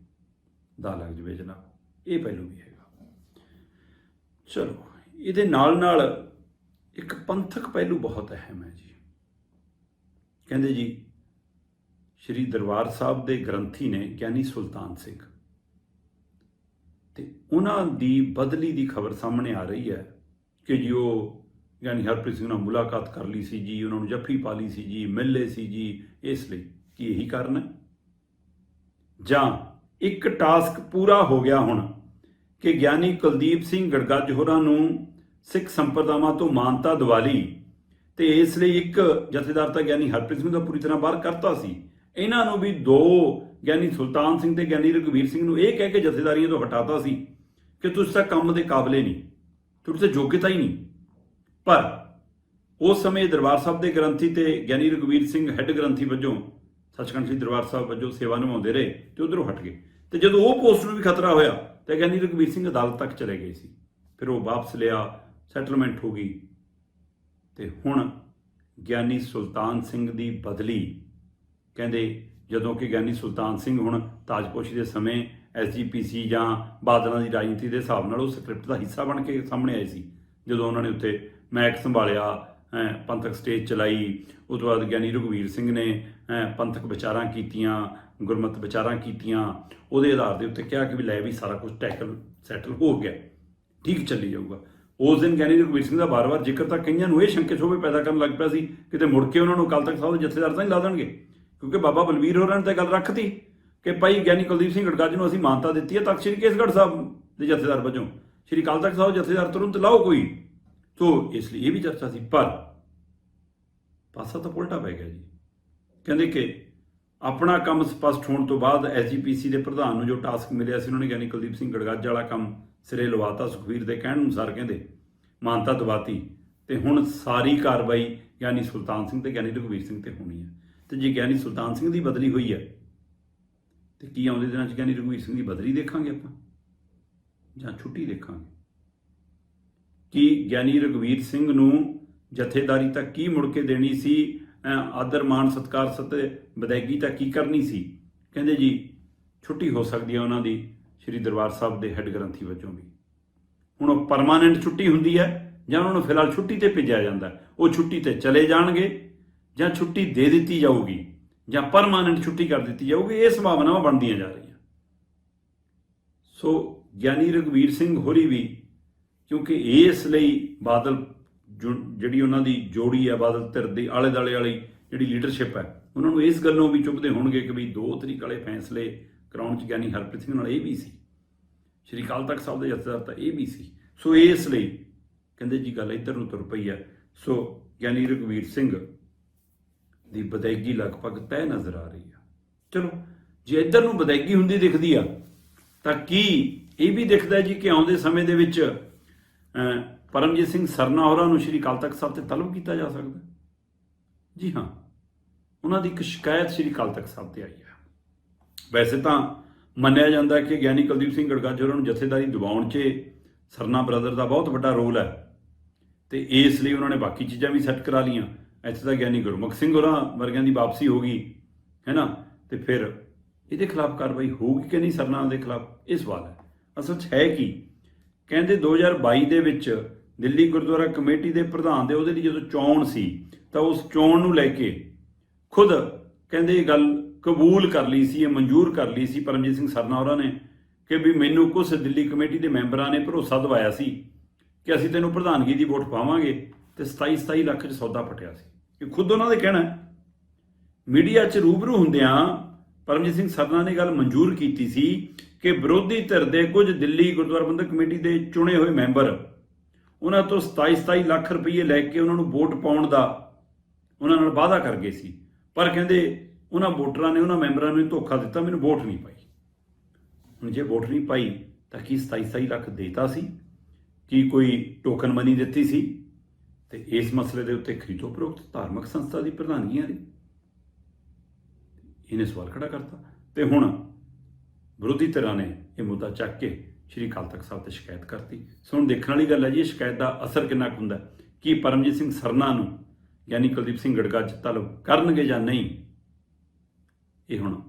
ਦਾ ਲੱਗ ਜਵੇ ਜਨਾਬ। ਇਹ ਪਹਿਲੂ ਵੀ ਹੈਗਾ। ਚਲੋ, ਇਹਦੇ ਨਾਲ ਨਾਲ ਇੱਕ ਪੰਥਕ ਪਹਿਲੂ ਬਹੁਤ ਅਹਿਮ ਹੈ ਜੀ। ਕਹਿੰਦੇ ਜੀ ਸ਼੍ਰੀ ਦਰਬਾਰ ਸਾਹਿਬ ਦੇ ਗ੍ਰੰਥੀ ਨੇ ਗਿਆਨੀ ਸੁਲਤਾਨ ਸਿੰਘ। ਤੇ ਉਹਨਾਂ ਦੀ ਬਦਲੀ ਦੀ ਖਬਰ ਸਾਹਮਣੇ ਆ ਰਹੀ ਹੈ ਕਿ ਜੀ ਉਹ ਯਾਨੀ ਹਰਪ੍ਰੀਤ ਸਿੰਘ ਨਾਲ ਮੁਲਾਕਾਤ ਕਰ ਲਈ ਸੀ ਜੀ, ਉਹਨਾਂ ਨੂੰ ਜੱਫੀ ਪਾ ਲਈ ਸੀ ਜੀ, ਮਿਲੇ ਸੀ ਜੀ, ਇਸ ਲਈ ਕੀ ਇਹੀ ਕਾਰਨ ਹੈ? ਜਾਂ ਇੱਕ ਟਾਸਕ ਪੂਰਾ ਹੋ ਗਿਆ ਹੁਣ ਕਿ ਗਿਆਨੀ ਕੁਲਦੀਪ ਸਿੰਘ ਗੜਗੱਜ ਹੋਰਾਂ ਨੂੰ ਸਿੱਖ ਸੰਪਰਦਾਵਾਂ ਤੋਂ ਮਾਨਤਾ ਦਿਵਾਲੀ ਤੇ ਇਸ ਲਈ ਇੱਕ ਜਥੇਦਾਰ ਤਾਂ ਗਿਆਨੀ ਹਰਪ੍ਰੀਤ ਸਿੰਘ ਦਾ ਪੂਰੀ ਤਰ੍ਹਾਂ ਬਾਹਰ ਕਰਤਾ ਸੀ। ਇਹਨਾਂ ਨੂੰ ਵੀ ਦੋ ਗਿਆਨੀ ਸੁਲਤਾਨ ਸਿੰਘ ਤੇ ਗਿਆਨੀ ਰਘਵੀਰ ਸਿੰਘ ਨੂੰ ਇਹ ਕਹਿ ਕੇ ਜਥੇਦਾਰੀਆਂ ਤੋਂ ਹਟਾਤਾ ਸੀ ਕਿ ਤੁਸੀਂ ਤਾਂ ਕੰਮ ਦੇ ਕਾਬਲੇ ਨਹੀਂ ਤੁਹਾਡੇ ਤੇ ਯੋਗਤਾ ਹੀ ਨਹੀਂ। ਪਰ ਉਸ ਸਮੇਂ ਦਰਬਾਰ ਸਾਹਿਬ ਦੇ ਗ੍ਰੰਥੀ ਤੇ ਗਿਆਨੀ ਰਘਵੀਰ ਸਿੰਘ ਹੈੱਡ ਗ੍ਰੰਥੀ ਵਜੋਂ ਸੱਚਖੰਡ ਸ੍ਰੀ ਦਰਬਾਰ ਸਾਹਿਬ ਵਜੋਂ ਸੇਵਾ ਨਿਭਾਉਂਦੇ ਰਹੇ ਤੇ ਉਧਰੋਂ ਹਟ ਗਏ। ਤੇ ਜਦੋਂ ਉਹ ਪੋਸਟ ਨੂੰ ਵੀ ਖਤਰਾ ਹੋਇਆ, ਤੇ ਗਿਆਨੀ ਰਘਵੀਰ ਸਿੰਘ ਅਦਾਲਤ ਤੱਕ ਚਲੇ ਗਏ ਸੀ। ਫਿਰ ਉਹ ਵਾਪਸ ਲਿਆ ਸੈਟਲਮੈਂਟ ਹੋ ਗਈ। ਤੇ ਹੁਣ ਗਿਆਨੀ ਸੁਲਤਾਨ ਸਿੰਘ ਦੀ ਬਦਲੀ ਕਹਿੰਦੇ ਜਦੋਂ ਕਿ ਗਿਆਨੀ ਸੁਲਤਾਨ ਸਿੰਘ ਹੁਣ ਤਾਜਪੋਸ਼ੀ ਦੇ ਸਮੇਂ ਐਸਜੀਪੀਸੀ ਜਾਂ ਬਾਦਲਾਂ ਦੀ ਰਾਜਨੀਤੀ ਦੇ ਹਿਸਾਬ ਨਾਲ ਉਹ ਸਕ੍ਰਿਪਟ ਦਾ ਹਿੱਸਾ ਬਣ ਕੇ ਸਾਹਮਣੇ ਆਏ ਸੀ ਜਦੋਂ ਉਹਨਾਂ ਨੇ ਉੱਤੇ ਮੈਕ ਸੰਭਾਲਿਆ ਹੈਂ, ਪੰਥਕ ਸਟੇਜ ਚਲਾਈ ਉਸ ਤੋਂ ਬਾਅਦ ਗਿਆਨੀ ਰਘਵੀਰ ਸਿੰਘ ਨੇ ਪੰਥਕ ਵਿਚਾਰਾਂ ਕੀਤੀਆਂ ਗੁਰਮਤ ਵਿਚਾਰਾਂ ਕੀਤੀਆਂ ਉਹਦੇ ਆਧਾਰ ਦੇ ਉੱਤੇ ਕਿਹਾ ਕਿ ਵੀ ਲੈ ਵੀ ਸਾਰਾ ਕੁਝ ਟੈਕਲ ਸੈਟਲ ਹੋ ਗਿਆ ਠੀਕ ਚੱਲੀ ਜਾਊਗਾ। ਉਸ ਦਿਨ ਗਿਆਨੀ ਰਘਵੀਰ ਸਿੰਘ ਦਾ ਬਾਰ-ਬਾਰ ਜ਼ਿਕਰ ਤਾਂ ਕਈਆਂ ਨੂੰ ਇਹ ਸ਼ੰਕੇ ਸ਼ੋਭੇ ਪੈਦਾ ਕਰਨ ਲੱਗ ਪਿਆ ਸੀ ਕਿਤੇ ਮੁੜ ਕੇ ਉਹਨਾਂ ਨੂੰ ਅਕਾਲ ਤਖਤ ਸਾਹਿਬ ਦੇ ਜਥੇਦਾਰ ਤਾਂ ਨਹੀਂ ਲਾ ਦੇਣਗੇ। ਕਿਉਂਕਿ ਬਾਬਾ ਬਲਵੀਰ ਹੋਰਾਂ ਨੇ ਤਾਂ ਗੱਲ ਰੱਖਤੀ ਕਿ ਭਾਈ ਗਿਆਨੀ ਕੁਲਦੀਪ ਸਿੰਘ ਗੜਗੱਜ ਨੂੰ ਅਸੀਂ ਮਾਨਤਾ ਦਿੱਤੀ ਹੈ ਤਖਤ ਸ੍ਰੀ ਕੇਸਗੜ੍ਹ ਸਾਹਿਬ ਦੇ ਜਥੇਦਾਰ ਵਜੋਂ। ਸ੍ਰੀ ਅਕਾਲ ਤਖਤ ਸਾਹਿਬ ਜਥੇਦਾਰ ਤੁਰੰਤ ਲਾਓ ਕੋਈ। ਤੋ ਇਸ ਲਈ ਇਹ ਵੀ ਚਰਚਾ ਸੀ, ਪਰ ਪਾਸਾ ਤਾਂ ਉਲਟਾ ਪੈ ਗਿਆ ਜੀ। ਕਹਿੰਦੇ ਕਿ ਆਪਣਾ ਕੰਮ ਸਪਸ਼ਟ ਹੋਣ ਤੋਂ ਬਾਅਦ ਐਸਜੀਪੀਸੀ ਦੇ ਪ੍ਰਧਾਨ ਨੂੰ ਜੋ ਟਾਸਕ ਮਿਲਿਆ ਸੀ, ਉਹਨਾਂ ਨੇ ਗਿਆਨੀ ਕੁਲਦੀਪ ਸਿੰਘ ਗੜਗੱਜ ਵਾਲਾ ਕੰਮ ਸਿਰੇ ਲਵਾਤਾ ਸੁਖਵੀਰ ਦੇ ਕਹਿਣ ਅਨੁਸਾਰ ਕਹਿੰਦੇ, ਮਾਨਤਾ ਦਵਾਤੀ ਤੇ ਹੁਣ ਸਾਰੀ ਕਾਰਵਾਈ ਗਿਆਨੀ ਸੁਲਤਾਨ ਸਿੰਘ ਤੇ ਗਿਆਨੀ ਰਘਵੀਰ ਸਿੰਘ ਤੇ ਹੋਣੀ ਹੈ। ਤੇ ਜੇ ਗਿਆਨੀ ਸੁਲਤਾਨ ਸਿੰਘ ਦੀ ਬਦਲੀ ਹੋਈ ਹੈ, ਤੇ ਕੀ ਆਉਂਦੇ ਦਿਨਾਂ 'ਚ ਗਿਆਨੀ ਰਘਵੀਰ ਸਿੰਘ ਦੀ ਬਦਲੀ ਦੇਖਾਂਗੇ ਆਪਾਂ? ਜਾਂ ਛੁੱਟੀ ਦੇਖਾਂਗੇ? ਕਿ ਗਿਆਨੀ ਰਘਵੀਰ ਸਿੰਘ ਨੂੰ ਜਥੇਦਾਰੀ ਤਾਂ ਕੀ ਮੁੜ ਕੇ ਦੇਣੀ ਸੀ? ਆਦਰ, ਮਾਣ, ਸਤਕਾਰ, ਸਤੇ, ਵਿਦਾਇਗੀ ਤਾਂ ਕੀ ਕਰਨੀ ਸੀ? ਕਹਿੰਦੇ ਜੀ, ਛੁੱਟੀ ਹੋ ਸਕਦੀ ਹੈ ਉਹਨਾਂ ਦੀ ਸ੍ਰੀ ਦਰਬਾਰ ਸਾਹਿਬ ਦੇ ਹੈੱਡ ਗ੍ਰੰਥੀ ਵਜੋਂ ਵੀ। ਹੁਣ ਉਹ ਪਰਮਾਨੈਂਟ ਛੁੱਟੀ ਹੁੰਦੀ ਹੈ ਜਾਂ ਉਹਨਾਂ ਨੂੰ ਫਿਲਹਾਲ ਛੁੱਟੀ ਤੇ ਭੇਜਿਆ ਜਾਂਦਾ ਉਹ ਛੁੱਟੀ ਤੇ ਚਲੇ ਜਾਣਗੇ। ਜਾਂ ਛੁੱਟੀ ਦੇ ਦਿੱਤੀ ਜਾਊਗੀ ਜਾਂ ਪਰਮਾਨੈਂਟ ਛੁੱਟੀ ਕਰ ਦਿੱਤੀ ਜਾਊਗੀ, ਇਹ ਸੰਭਾਵਨਾਵਾਂ ਬਣਦੀਆਂ ਜਾ ਰਹੀਆਂ। ਸੋ ਗਿਆਨੀ ਰਘਵੀਰ ਸਿੰਘ ਹੋਰੀ ਵੀ, ਕਿਉਂਕਿ ਇਸ ਲਈ ਬਾਦਲ ਜੋ- ਜਿਹੜੀ ਉਹਨਾਂ ਦੀ ਜੋੜੀ ਹੈ, ਬਾਦਲ ਧਿਰ ਦੀ ਆਲੇ ਦਾਲੇ ਵਾਲੀ ਜਿਹੜੀ ਲੀਡਰਸ਼ਿਪ ਹੈ, ਉਹਨਾਂ ਨੂੰ ਇਸ ਗੱਲੋਂ ਵੀ ਚੁੱਭਦੇ ਹੋਣਗੇ ਕਿ ਵੀ ਦੋ ਤਰੀਕ ਵਾਲੇ ਫੈਸਲੇ ਕਰਾਉਣ ਚ ਗਿਆਨੀ ਹਰਪ੍ਰੀਤ ਸਿੰਘ ਨਾਲ ਇਹ ਵੀ ਸੀ। ਸ਼੍ਰੀ ਅਕਾਲ ਤਖਤ ਸਾਹਿਬ ਦੇ ਜਥੇਦਾਰ ਤਾਂ ਇਹ ਵੀ ਸੀ। ਸੋ ਇਸ ਲਈ ਕਹਿੰਦੇ ਜੀ ਗੱਲ ਇੱਧਰ ਨੂੰ ਤੁਰ ਪਈ ਹੈ। ਸੋ ਗਿਆਨੀ ਰਘਵੀਰ ਸਿੰਘ ਦੀ ਬਦੈਗੀ ਲਗਭਗ ਤੈਅ ਨਜ਼ਰ ਆ ਰਹੀ ਆ। ਚਲੋ, ਜੇ ਇੱਧਰ ਨੂੰ ਬਦੈਗੀ ਹੁੰਦੀ ਦਿਖਦੀ ਆ, ਤਾਂ ਕੀ ਇਹ ਵੀ ਦਿਖਦਾ ਜੀ ਕਿ ਆਉਂਦੇ ਸਮੇਂ ਦੇ ਵਿੱਚ ਪਰਮਜੀਤ ਸਿੰਘ ਸਰਨਾ ਹੋਰਾਂ ਨੂੰ ਸ਼੍ਰੀ ਅਕਾਲ ਤਖਤ ਸਾਹਿਬ ਤੇ ਤਲਬ ਕੀਤਾ ਜਾ ਸਕਦਾ? ਜੀ ਹਾਂ, ਉਹਨਾਂ ਦੀ ਇੱਕ ਸ਼ਿਕਾਇਤ ਸ਼੍ਰੀ ਅਕਾਲ ਤਖਤ ਸਾਹਿਬ ਤੇ ਆਈ ਹੈ। ਵੈਸੇ ਤਾਂ ਮੰਨਿਆ ਜਾਂਦਾ ਕਿ ਗਿਆਨੀ ਕੁਲਦੀਪ ਸਿੰਘ ਗੜਗੱਜ ਹੋਰਾਂ ਨੂੰ ਜਥੇਦਾਰੀ ਦਿਵਾਉਣ 'ਚ ਸਰਨਾ ਬ੍ਰਦਰ ਦਾ ਬਹੁਤ ਵੱਡਾ ਰੋਲ ਹੈ ਤੇ ਇਸ ਲਈ ਉਹਨਾਂ ਨੇ ਬਾਕੀ ਚੀਜ਼ਾਂ ਵੀ ਸੈੱਟ ਕਰਾ ਲੀਆਂ ਇੱਥੇ ਤਾਂ ਗਿਆਨੀ ਗੁਰਮੁਖ ਸਿੰਘ ਹੋਰਾਂ ਵਰਗਿਆਂ ਦੀ ਵਾਪਸੀ ਹੋ ਗਈ, ਹੈ ਨਾ? ਤੇ ਫਿਰ ਇਹਦੇ ਖਿਲਾਫ ਕਾਰਵਾਈ ਹੋਊਗੀ ਕਿ ਨਹੀਂ ਸਰਨਾ ਦੇ ਖਿਲਾਫ? ਇਹ ਸਵਾਲ ਹੈ। ਅਸਲ 'ਚ ਹੈ ਕੀ? ਕਹਿੰਦੇ 2022 ਦੇ ਵਿੱਚ ਦਿੱਲੀ ਗੁਰਦੁਆਰਾ ਕਮੇਟੀ ਦੇ ਪ੍ਰਧਾਨ ਦੇ ਉਹਦੇ ਲਈ ਜਦੋਂ ਚੋਣ ਸੀ, ਤਾਂ ਉਸ ਚੋਣ ਨੂੰ ਲੈ ਕੇ ਖੁਦ ਕਹਿੰਦੇ ਇਹ ਗੱਲ ਕਬੂਲ ਕਰ ਲਈ ਸੀ, ਇਹ ਮਨਜ਼ੂਰ ਕਰ ਲਈ ਸੀ ਪਰਮਜੀਤ ਸਿੰਘ ਸਰਨਾ ਹੋਰਾਂ ਨੇ ਕਿ ਵੀ ਮੈਨੂੰ ਕੁਝ ਦਿੱਲੀ ਕਮੇਟੀ ਦੇ ਮੈਂਬਰਾਂ ਨੇ ਭਰੋਸਾ ਦਿਵਾਇਆ ਸੀ ਕਿ ਅਸੀਂ ਤੈਨੂੰ ਪ੍ਰਧਾਨਗੀ ਦੀ ਵੋਟ ਪਾਵਾਂਗੇ। ਤੇ 27 27 ਲੱਖ ਚ ਸੌਦਾ ਪਟਿਆ ਸੀ। ਇਹ ਖੁਦ ਉਹਨਾਂ ਦੇ ਕਹਿਣਾ ਮੀਡੀਆ 'ਚ ਰੂਬਰੂ ਹੁੰਦਿਆਂ ਪਰਮਜੀਤ ਸਿੰਘ ਸਰਨਾ ਨੇ ਗੱਲ ਮਨਜ਼ੂਰ ਕੀਤੀ ਸੀ ਕਿ ਵਿਰੋਧੀ ਧਿਰ ਦੇ ਕੁਝ ਦਿੱਲੀ ਗੁਰਦੁਆਰਾ ਪ੍ਰਬੰਧਕ ਕਮੇਟੀ ਦੇ ਚੁਣੇ ਹੋਏ ਮੈਂਬਰ, ਉਹਨਾਂ ਤੋਂ 27 27 ਲੱਖ ਰੁਪਏ ਲੈ ਕੇ ਉਹਨਾਂ ਨੂੰ ਵੋਟ ਪਾਉਣ ਦਾ ਉਹਨਾਂ ਨਾਲ ਵਾਅਦਾ ਕਰ ਗਏ ਸੀ। ਪਰ ਕਹਿੰਦੇ ਉਹਨਾਂ ਵੋਟਰਾਂ ਨੇ, ਉਹਨਾਂ ਮੈਂਬਰਾਂ ਨੂੰ ਧੋਖਾ ਦਿੱਤਾ, ਮੈਨੂੰ ਵੋਟ ਨਹੀਂ ਪਾਈ। ਹੁਣ ਜੇ ਵੋਟ ਨਹੀਂ ਪਾਈ ਤਾਂ ਕੀ 27 27 ਲੱਖ ਦੇਤਾ ਸੀ? ਕੀ ਕੋਈ ਟੋਕਨ ਮਨੀ ਦਿੱਤੀ ਸੀ? ਤੇ ਇਸ ਮਸਲੇ ਦੇ ਉੱਤੇ ਖਰੀਦੋ ਉਪਰੋਕਤ ਧਾਰਮਿਕ ਸੰਸਥਾ ਦੀ ਪ੍ਰਧਾਨਗੀ ਆ ਰਹੀ ਇਹਨੇ ਸਵਾਲ ਖੜਾ ਕਰਤਾ। ਤੇ ਹੁਣ ਵਿਰੋਧੀ ਧਿਰਾਂ ਨੇ ਇਹ ਮੁੱਦਾ ਚੱਕ ਕੇ ਸ਼੍ਰੀ ਅਕਾਲ ਤਖਤ ਸਾਹਿਬ ਤੇ ਸ਼ਿਕਾਇਤ ਕਰਤੀ। ਸੋ ਹੁਣ ਦੇਖਣ ਵਾਲੀ ਗੱਲ ਹੈ ਜੀ, ਇਹ ਸ਼ਿਕਾਇਤ ਦਾ ਅਸਰ ਕਿੰਨਾ ਕੁ ਹੁੰਦਾ ਕੀ ਪਰਮਜੀਤ ਸਿੰਘ ਸਰਨਾ ਨੂੰ ਯਾਨੀ ਕੁਲਦੀਪ ਸਿੰਘ ਗੜਗੱਜ ਤਲਬ ਕਰਨਗੇ ਜਾਂ ਨਹੀਂ? ਇਹ ਹੁਣ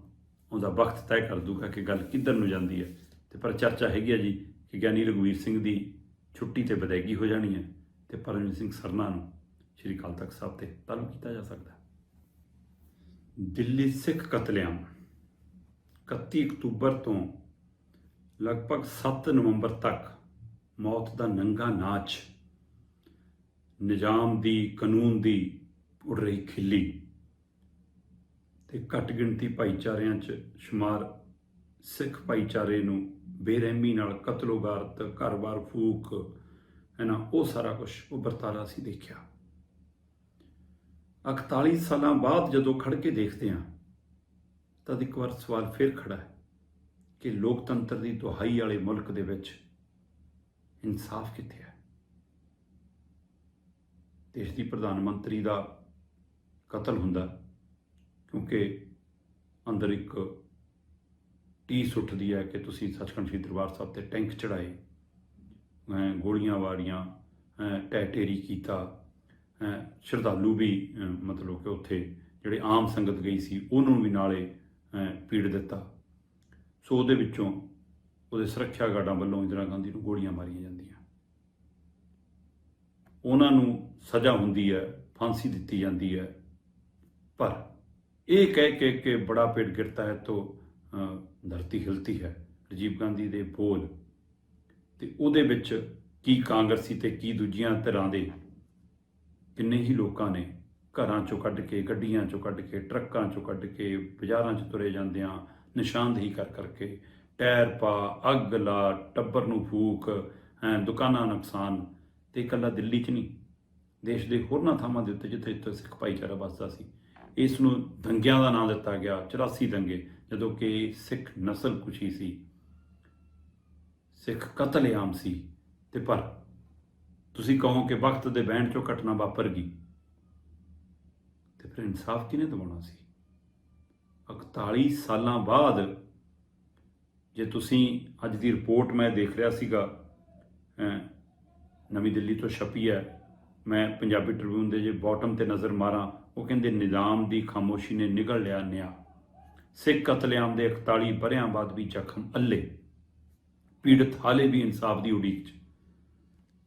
ਉਹਦਾ ਵਕਤ ਤੈਅ ਕਰ ਦੂਗਾ ਕਿ ਗੱਲ ਕਿੱਧਰ ਨੂੰ ਜਾਂਦੀ ਹੈ। ਤੇ ਪਰ ਚਰਚਾ ਹੈਗੀ ਹੈ ਜੀ ਕਿ ਗਿਆਨੀ ਰਘਵੀਰ ਸਿੰਘ ਦੀ ਛੁੱਟੀ ਤੇ ਵਿਦਾਇਗੀ ਹੋ ਜਾਣੀ ਹੈ। ਤੇ ਪਰਮਜੀਤ ਸਿੰਘ ਸਰਨਾ ਨੂੰ ਸ਼੍ਰੀ ਅਕਾਲ ਤਖਤ ਸਾਹਿਬ ਤੇ ਤਾਲੂ ਕੀਤਾ ਜਾ ਸਕਦਾ ਦਿੱਲੀ ਸਿੱਖ ਕਤਲੇਆਮ 31 ਅਕਤੂਬਰ ਤੋਂ ਲਗਭਗ 7 ਨਵੰਬਰ ਤੱਕ ਮੌਤ ਦਾ ਨੰਗਾ ਨਾਚ, ਨਿਜ਼ਾਮ ਦੀ, ਕਾਨੂੰਨ ਦੀ ਉੜ ਰਹੀ ਖਿੱਲੀ ਤੇ ਘੱਟ ਗਿਣਤੀ ਭਾਈਚਾਰਿਆਂ 'ਚ ਸ਼ੁਮਾਰ ਸਿੱਖ ਭਾਈਚਾਰੇ ਨੂੰ ਬੇਰਹਿਮੀ ਨਾਲ ਕਤਲੋਗਾਰਤ, ਘਰ-ਬਾਰ ਫੂਕ ਹੈ ਨਾ ਉਹ ਸਾਰਾ ਕੁਝ ਉਹ ਵਰਤਾਰਾ ਸੀ ਦੇਖਿਆ। 41 ਸਾਲਾਂ ਬਾਅਦ ਜਦੋਂ ਖੜ ਕੇ ਦੇਖਦੇ ਹਾਂ, ਤਦ ਇੱਕ ਵਾਰ ਸਵਾਲ ਫਿਰ ਖੜਾ ਹੈ ਕਿ ਲੋਕਤੰਤਰ ਦੀ ਦੁਹਾਈ ਵਾਲੇ ਮੁਲਕ ਦੇ ਵਿੱਚ ਇਨਸਾਫ ਕਿੱਥੇ ਹੈ? ਦੇਸ਼ ਦੀ ਪ੍ਰਧਾਨ ਮੰਤਰੀ ਦਾ ਕਤਲ ਹੁੰਦਾ ਕਿਉਂਕਿ ਅੰਦਰ ਇੱਕ ਟੀਸ ਉੱਠਦੀ ਹੈ ਕਿ ਤੁਸੀਂ ਸੱਚਖੰਡ ਸ੍ਰੀ ਦਰਬਾਰ ਸਾਹਿਬ ਤੇ ਟੈਂਕ ਚੜਾਏ ਗੋਲੀਆਂ ਵਾਰੀਆਂ ਅਹ ਢਹਿ ਢੇਰੀ ਕੀਤਾ ਸ਼ਰਧਾਲੂ ਵੀ ਮਤਲਬ ਕਿ ਉੱਥੇ ਜਿਹੜੇ ਆਮ ਸੰਗਤ ਗਈ ਸੀ, ਉਹਨੂੰ ਵੀ ਨਾਲੇ ਪੀੜ ਦਿੱਤਾ। ਸੋ ਉਹਦੇ ਵਿੱਚੋਂ ਉਹਦੇ ਸੁਰੱਖਿਆ ਗਾਰਡਾਂ ਵੱਲੋਂ ਇੰਦਰਾ ਗਾਂਧੀ ਨੂੰ ਗੋਲੀਆਂ ਮਾਰੀਆਂ ਜਾਂਦੀਆਂ। ਉਹਨਾਂ ਨੂੰ ਸਜ਼ਾ ਹੁੰਦੀ ਹੈ, ਫਾਂਸੀ ਦਿੱਤੀ ਜਾਂਦੀ ਹੈ। ਪਰ ਇਹ ਕਹਿ ਕੇ ਕਿ ਬੜਾ ਪੇਟ ਗਿਰਤਾ ਹੈ, ਤੋ ਧਰਤੀ ਹਿਲਤੀ ਹੈ। ਰਾਜੀਵ ਗਾਂਧੀ ਦੇ ਬੋਲ ਤੇ ਉਹਦੇ ਵਿੱਚ ਕੀ ਕਾਂਗਰਸੀ ਤੇ ਕੀ ਦੂਜੀਆਂ ਧਿਰਾਂ ਦੇ ਕਿੰਨੇ ਹੀ ਲੋਕਾਂ ਨੇ ਘਰਾਂ ਚੋਂ ਕੱਢ ਕੇ ਗੱਡੀਆਂ ਚੋਂ ਕੱਢ ਕੇ ਟਰੱਕਾਂ ਚੋਂ ਕੱਢ ਕੇ ਬਾਜ਼ਾਰਾਂ 'ਚ ਤੁਰੇ ਜਾਂਦਿਆਂ ਨਿਸ਼ਾਨਦੇਹੀ ਕਰ ਕਰਕੇ ਟਾਇਰ ਪਾ ਅੱਗ ਲਾ ਟੱਬਰ ਨੂੰ ਫੂਕ ਹੈਂ, ਦੁਕਾਨਾਂ ਨੁਕਸਾਨ ਤੇ ਇਕੱਲਾ ਦਿੱਲੀ 'ਚ ਨਹੀਂ ਦੇਸ਼ ਦੇ ਹੋਰਨਾਂ ਥਾਵਾਂ ਦੇ ਉੱਤੇ ਜਿੱਥੇ ਜਿੱਥੇ ਸਿੱਖ ਭਾਈਚਾਰਾ ਵੱਸਦਾ ਸੀ ਇਸ ਨੂੰ ਦੰਗਿਆਂ ਦਾ ਨਾਮ ਦਿੱਤਾ ਗਿਆ 84 ਦੰਗੇ ਜਦੋਂ ਕਿ ਸਿੱਖ ਨਸਲ ਕੁਸ਼ੀ ਸੀ। ਸਿੱਖ ਕਤਲੇਆਮ ਸੀ ਤੇ ਪਰ ਤੁਸੀਂ ਕਹੋ ਕਿ ਵਕਤ ਦੇ ਬਹਿਣ ਚੋਂ ਘਟਨਾ ਵਾਪਰ ਗਈ। ਤੇ ਫਿਰ ਇਨਸਾਫ ਕਿਹਨੇ ਦਿਵਾਉਣਾ ਸੀ? 41 ਸਾਲਾਂ ਬਾਅਦ ਜੇ ਤੁਸੀਂ ਅੱਜ ਦੀ ਰਿਪੋਰਟ ਮੈਂ ਦੇਖ ਰਿਹਾ ਸੀਗਾ ਨਵੀਂ ਦਿੱਲੀ ਤੋਂ ਛਪੀ ਹੈ, ਮੈਂ ਪੰਜਾਬੀ ਟ੍ਰਿਬਿਊਨ ਦੇ ਜੇ ਬਾਟਮ ਤੇ ਨਜ਼ਰ ਮਾਰਾਂ, ਉਹ ਕਹਿੰਦੇ ਨਿਜ਼ਾਮ ਦੀ ਖਾਮੋਸ਼ੀ ਨੇ ਨਿਗਲ ਲਿਆ ਨਿਆ। ਸਿੱਖ ਕਤਲੇਆਮ ਦੇ 41 ਬਰਿਆਂ ਬਾਅਦ ਵੀ ਜ਼ਖਮ ਅੱਲੇ। ਪੀੜਤ ਹਾਲੇ ਵੀ ਇਨਸਾਫ ਦੀ ਉਡੀਕ 'ਚ।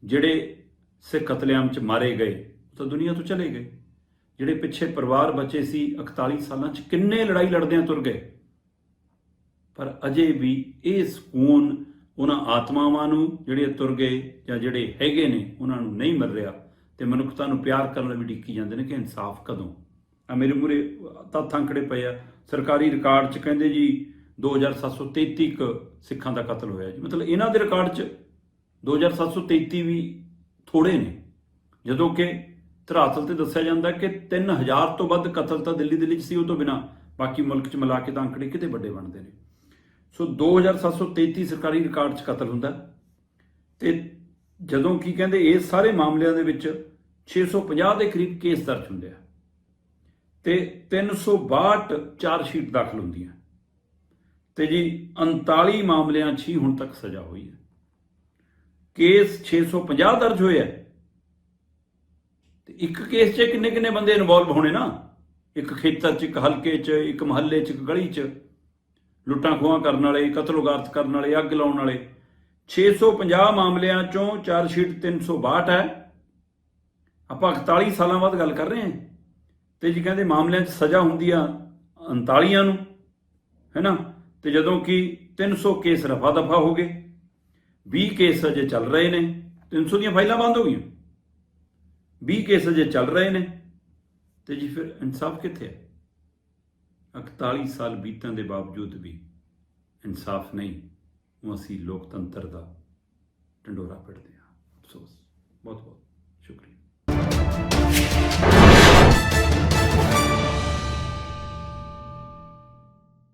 ਜਿਹੜੇ ਸਿੱਖ ਕਤਲੇਆਮ 'ਚ ਮਾਰੇ ਗਏ, ਉਹ ਤਾਂ ਦੁਨੀਆ ਤੋਂ ਚਲੇ ਗਏ। ਜਿਹੜੇ ਪਿੱਛੇ ਪਰਿਵਾਰ ਬਚੇ ਸੀ 41 ਸਾਲਾਂ 'ਚ ਕਿੰਨੇ ਲੜਾਈ ਲੜਦਿਆਂ ਤੁਰ ਗਏ। ਪਰ ਅਜੇ ਵੀ ਇਹ ਸਕੂਨ ਉਹਨਾਂ ਆਤਮਾਵਾਂ ਨੂੰ ਜਿਹੜੇ ਤੁਰ ਗਏ ਜਾਂ ਜਿਹੜੇ ਹੈਗੇ ਨੇ, ਉਹਨਾਂ ਨੂੰ ਨਹੀਂ ਮਿਲ ਰਿਹਾ ਤੇ ਮਨੁੱਖਤਾ ਨੂੰ ਪਿਆਰ ਕਰਨ ਲਈ ਵੀ ਡਿੱਕੀ ਜਾਂਦੇ ਨੇ ਕਿ ਇਨਸਾਫ ਕਦੋਂ। ਆ ਮੇਰੇ ਮੂਰੇ ਤੱਥਾਂ ਖੜੇ ਪਏ ਆ। ਸਰਕਾਰੀ ਰਿਕਾਰਡ 'ਚ ਕਹਿੰਦੇ ਜੀ 2733 ਕ ਸਿੱਖਾਂ ਦਾ ਕਤਲ ਹੋਇਆ ਜੀ। ਮਤਲਬ ਇਹਨਾਂ ਦੇ ਰਿਕਾਰਡ 'ਚ 2733 ਵੀ ਥੋੜੇ ਨੇ। ਜਦੋਂ ਕਿ ਧਰਾਤਲ ਤੇ ਦੱਸਿਆ ਜਾਂਦਾ ਕਿ 3000 ਤੋਂ ਵੱਧ ਕਤਲ ਤਾਂ ਦਿੱਲੀ ਦਿੱਲੀ 'ਚ ਸੀ ਉਹ ਤੋਂ ਬਿਨਾ, ਬਾਕੀ ਮੁਲਕ 'ਚ ਮਿਲਾ ਕੇ ਤਾਂ ਅੰਕੜੇ ਕਿਤੇ ਵੱਡੇ ਬਣਦੇ ਨੇ। ਸੋ 2733 ਸਰਕਾਰੀ ਰਿਕਾਰਡ 'ਚ ਕਤਲ ਹੁੰਦਾ। ਤੇ ਜਦੋਂ ਕੀ ਕਹਿੰਦੇ, ਇਹ ਸਾਰੇ ਮਾਮਲਿਆਂ ਦੇ ਵਿੱਚ 650 ਦੇ ਕਰੀਬ ਕੇਸ ਦਰਜ ਹੁੰਦੇ ਆ। ਤੇ 362 ਚਾਰ ਸ਼ੀਟ ਦਾਖਲ ਹੁੰਦੀਆਂ। ਤੇ ਜੀ 39 ਮਾਮਲਿਆਂ 'ਚ ਹੀ ਹੁਣ ਤੱਕ ਸਜ਼ਾ ਹੋਈ ਹੈ। ਕੇਸ 650 ਦਰਜ ਹੋਇਆ ਆ ਤੇ ਇੱਕ ਕੇਸ 'ਚ ਕਿੰਨੇ ਕਿੰਨੇ ਬੰਦੇ ਇਨਵੋਲਵ ਹੋਣੇ ਨਾ? ਇੱਕ ਖੇਤਰ 'ਚ, ਇੱਕ ਹਲਕੇ 'ਚ, ਇੱਕ ਮਹੱਲੇ 'ਚ, ਇੱਕ ਗਲੀ 'ਚ। ਲੁੱਟਾਂ ਖੋਹਾਂ ਕਰਨ ਵਾਲੇ ਕਤਲੋਗਾਰਤ ਕਰਨ ਵਾਲੇ, ਅੱਗ ਲਾਉਣ ਵਾਲੇ। 650 ਮਾਮਲਿਆਂ ਚੋਂ ਚਾਰ ਸ਼ੀਟ 362 ਹੈ। ਆਪਾਂ 41 ਸਾਲਾਂ ਬਾਅਦ ਗੱਲ ਕਰ ਰਹੇ ਹਾਂ। ਤੇ ਜੀ ਕਹਿੰਦੇ ਮਾਮਲਿਆਂ 'ਚ ਸਜ਼ਾ ਹੁੰਦੀ ਆ 39 ਨੂੰ। ਹੈਨਾ ਤੇ ਜਦੋਂ ਕਿ 300 ਕੇਸ ਰਫਾ ਦਫਾ ਹੋ ਗਏ 20 ਕੇਸ ਅਜੇ ਚੱਲ ਰਹੇ ਨੇ 300 ਦੀਆਂ ਫਾਈਲਾਂ ਬੰਦ ਹੋ ਗਈਆਂ। 20 ਕੇਸ ਅਜੇ ਚੱਲ ਰਹੇ ਨੇ, ਤੇ ਜੀ ਫਿਰ ਇਨਸਾਫ ਕਿੱਥੇ ਹੈ? 41 ਸਾਲ ਬੀਤਣ ਦੇ ਬਾਵਜੂਦ ਵੀ ਇਨਸਾਫ ਨਹੀਂ, ਉਹ ਅਸੀਂ ਲੋਕਤੰਤਰ ਦਾ ਢੰਡੋਰਾ ਪਿੜਦੇ ਹਾਂ। ਅਫਸੋਸ। ਬਹੁਤ ਬਹੁਤ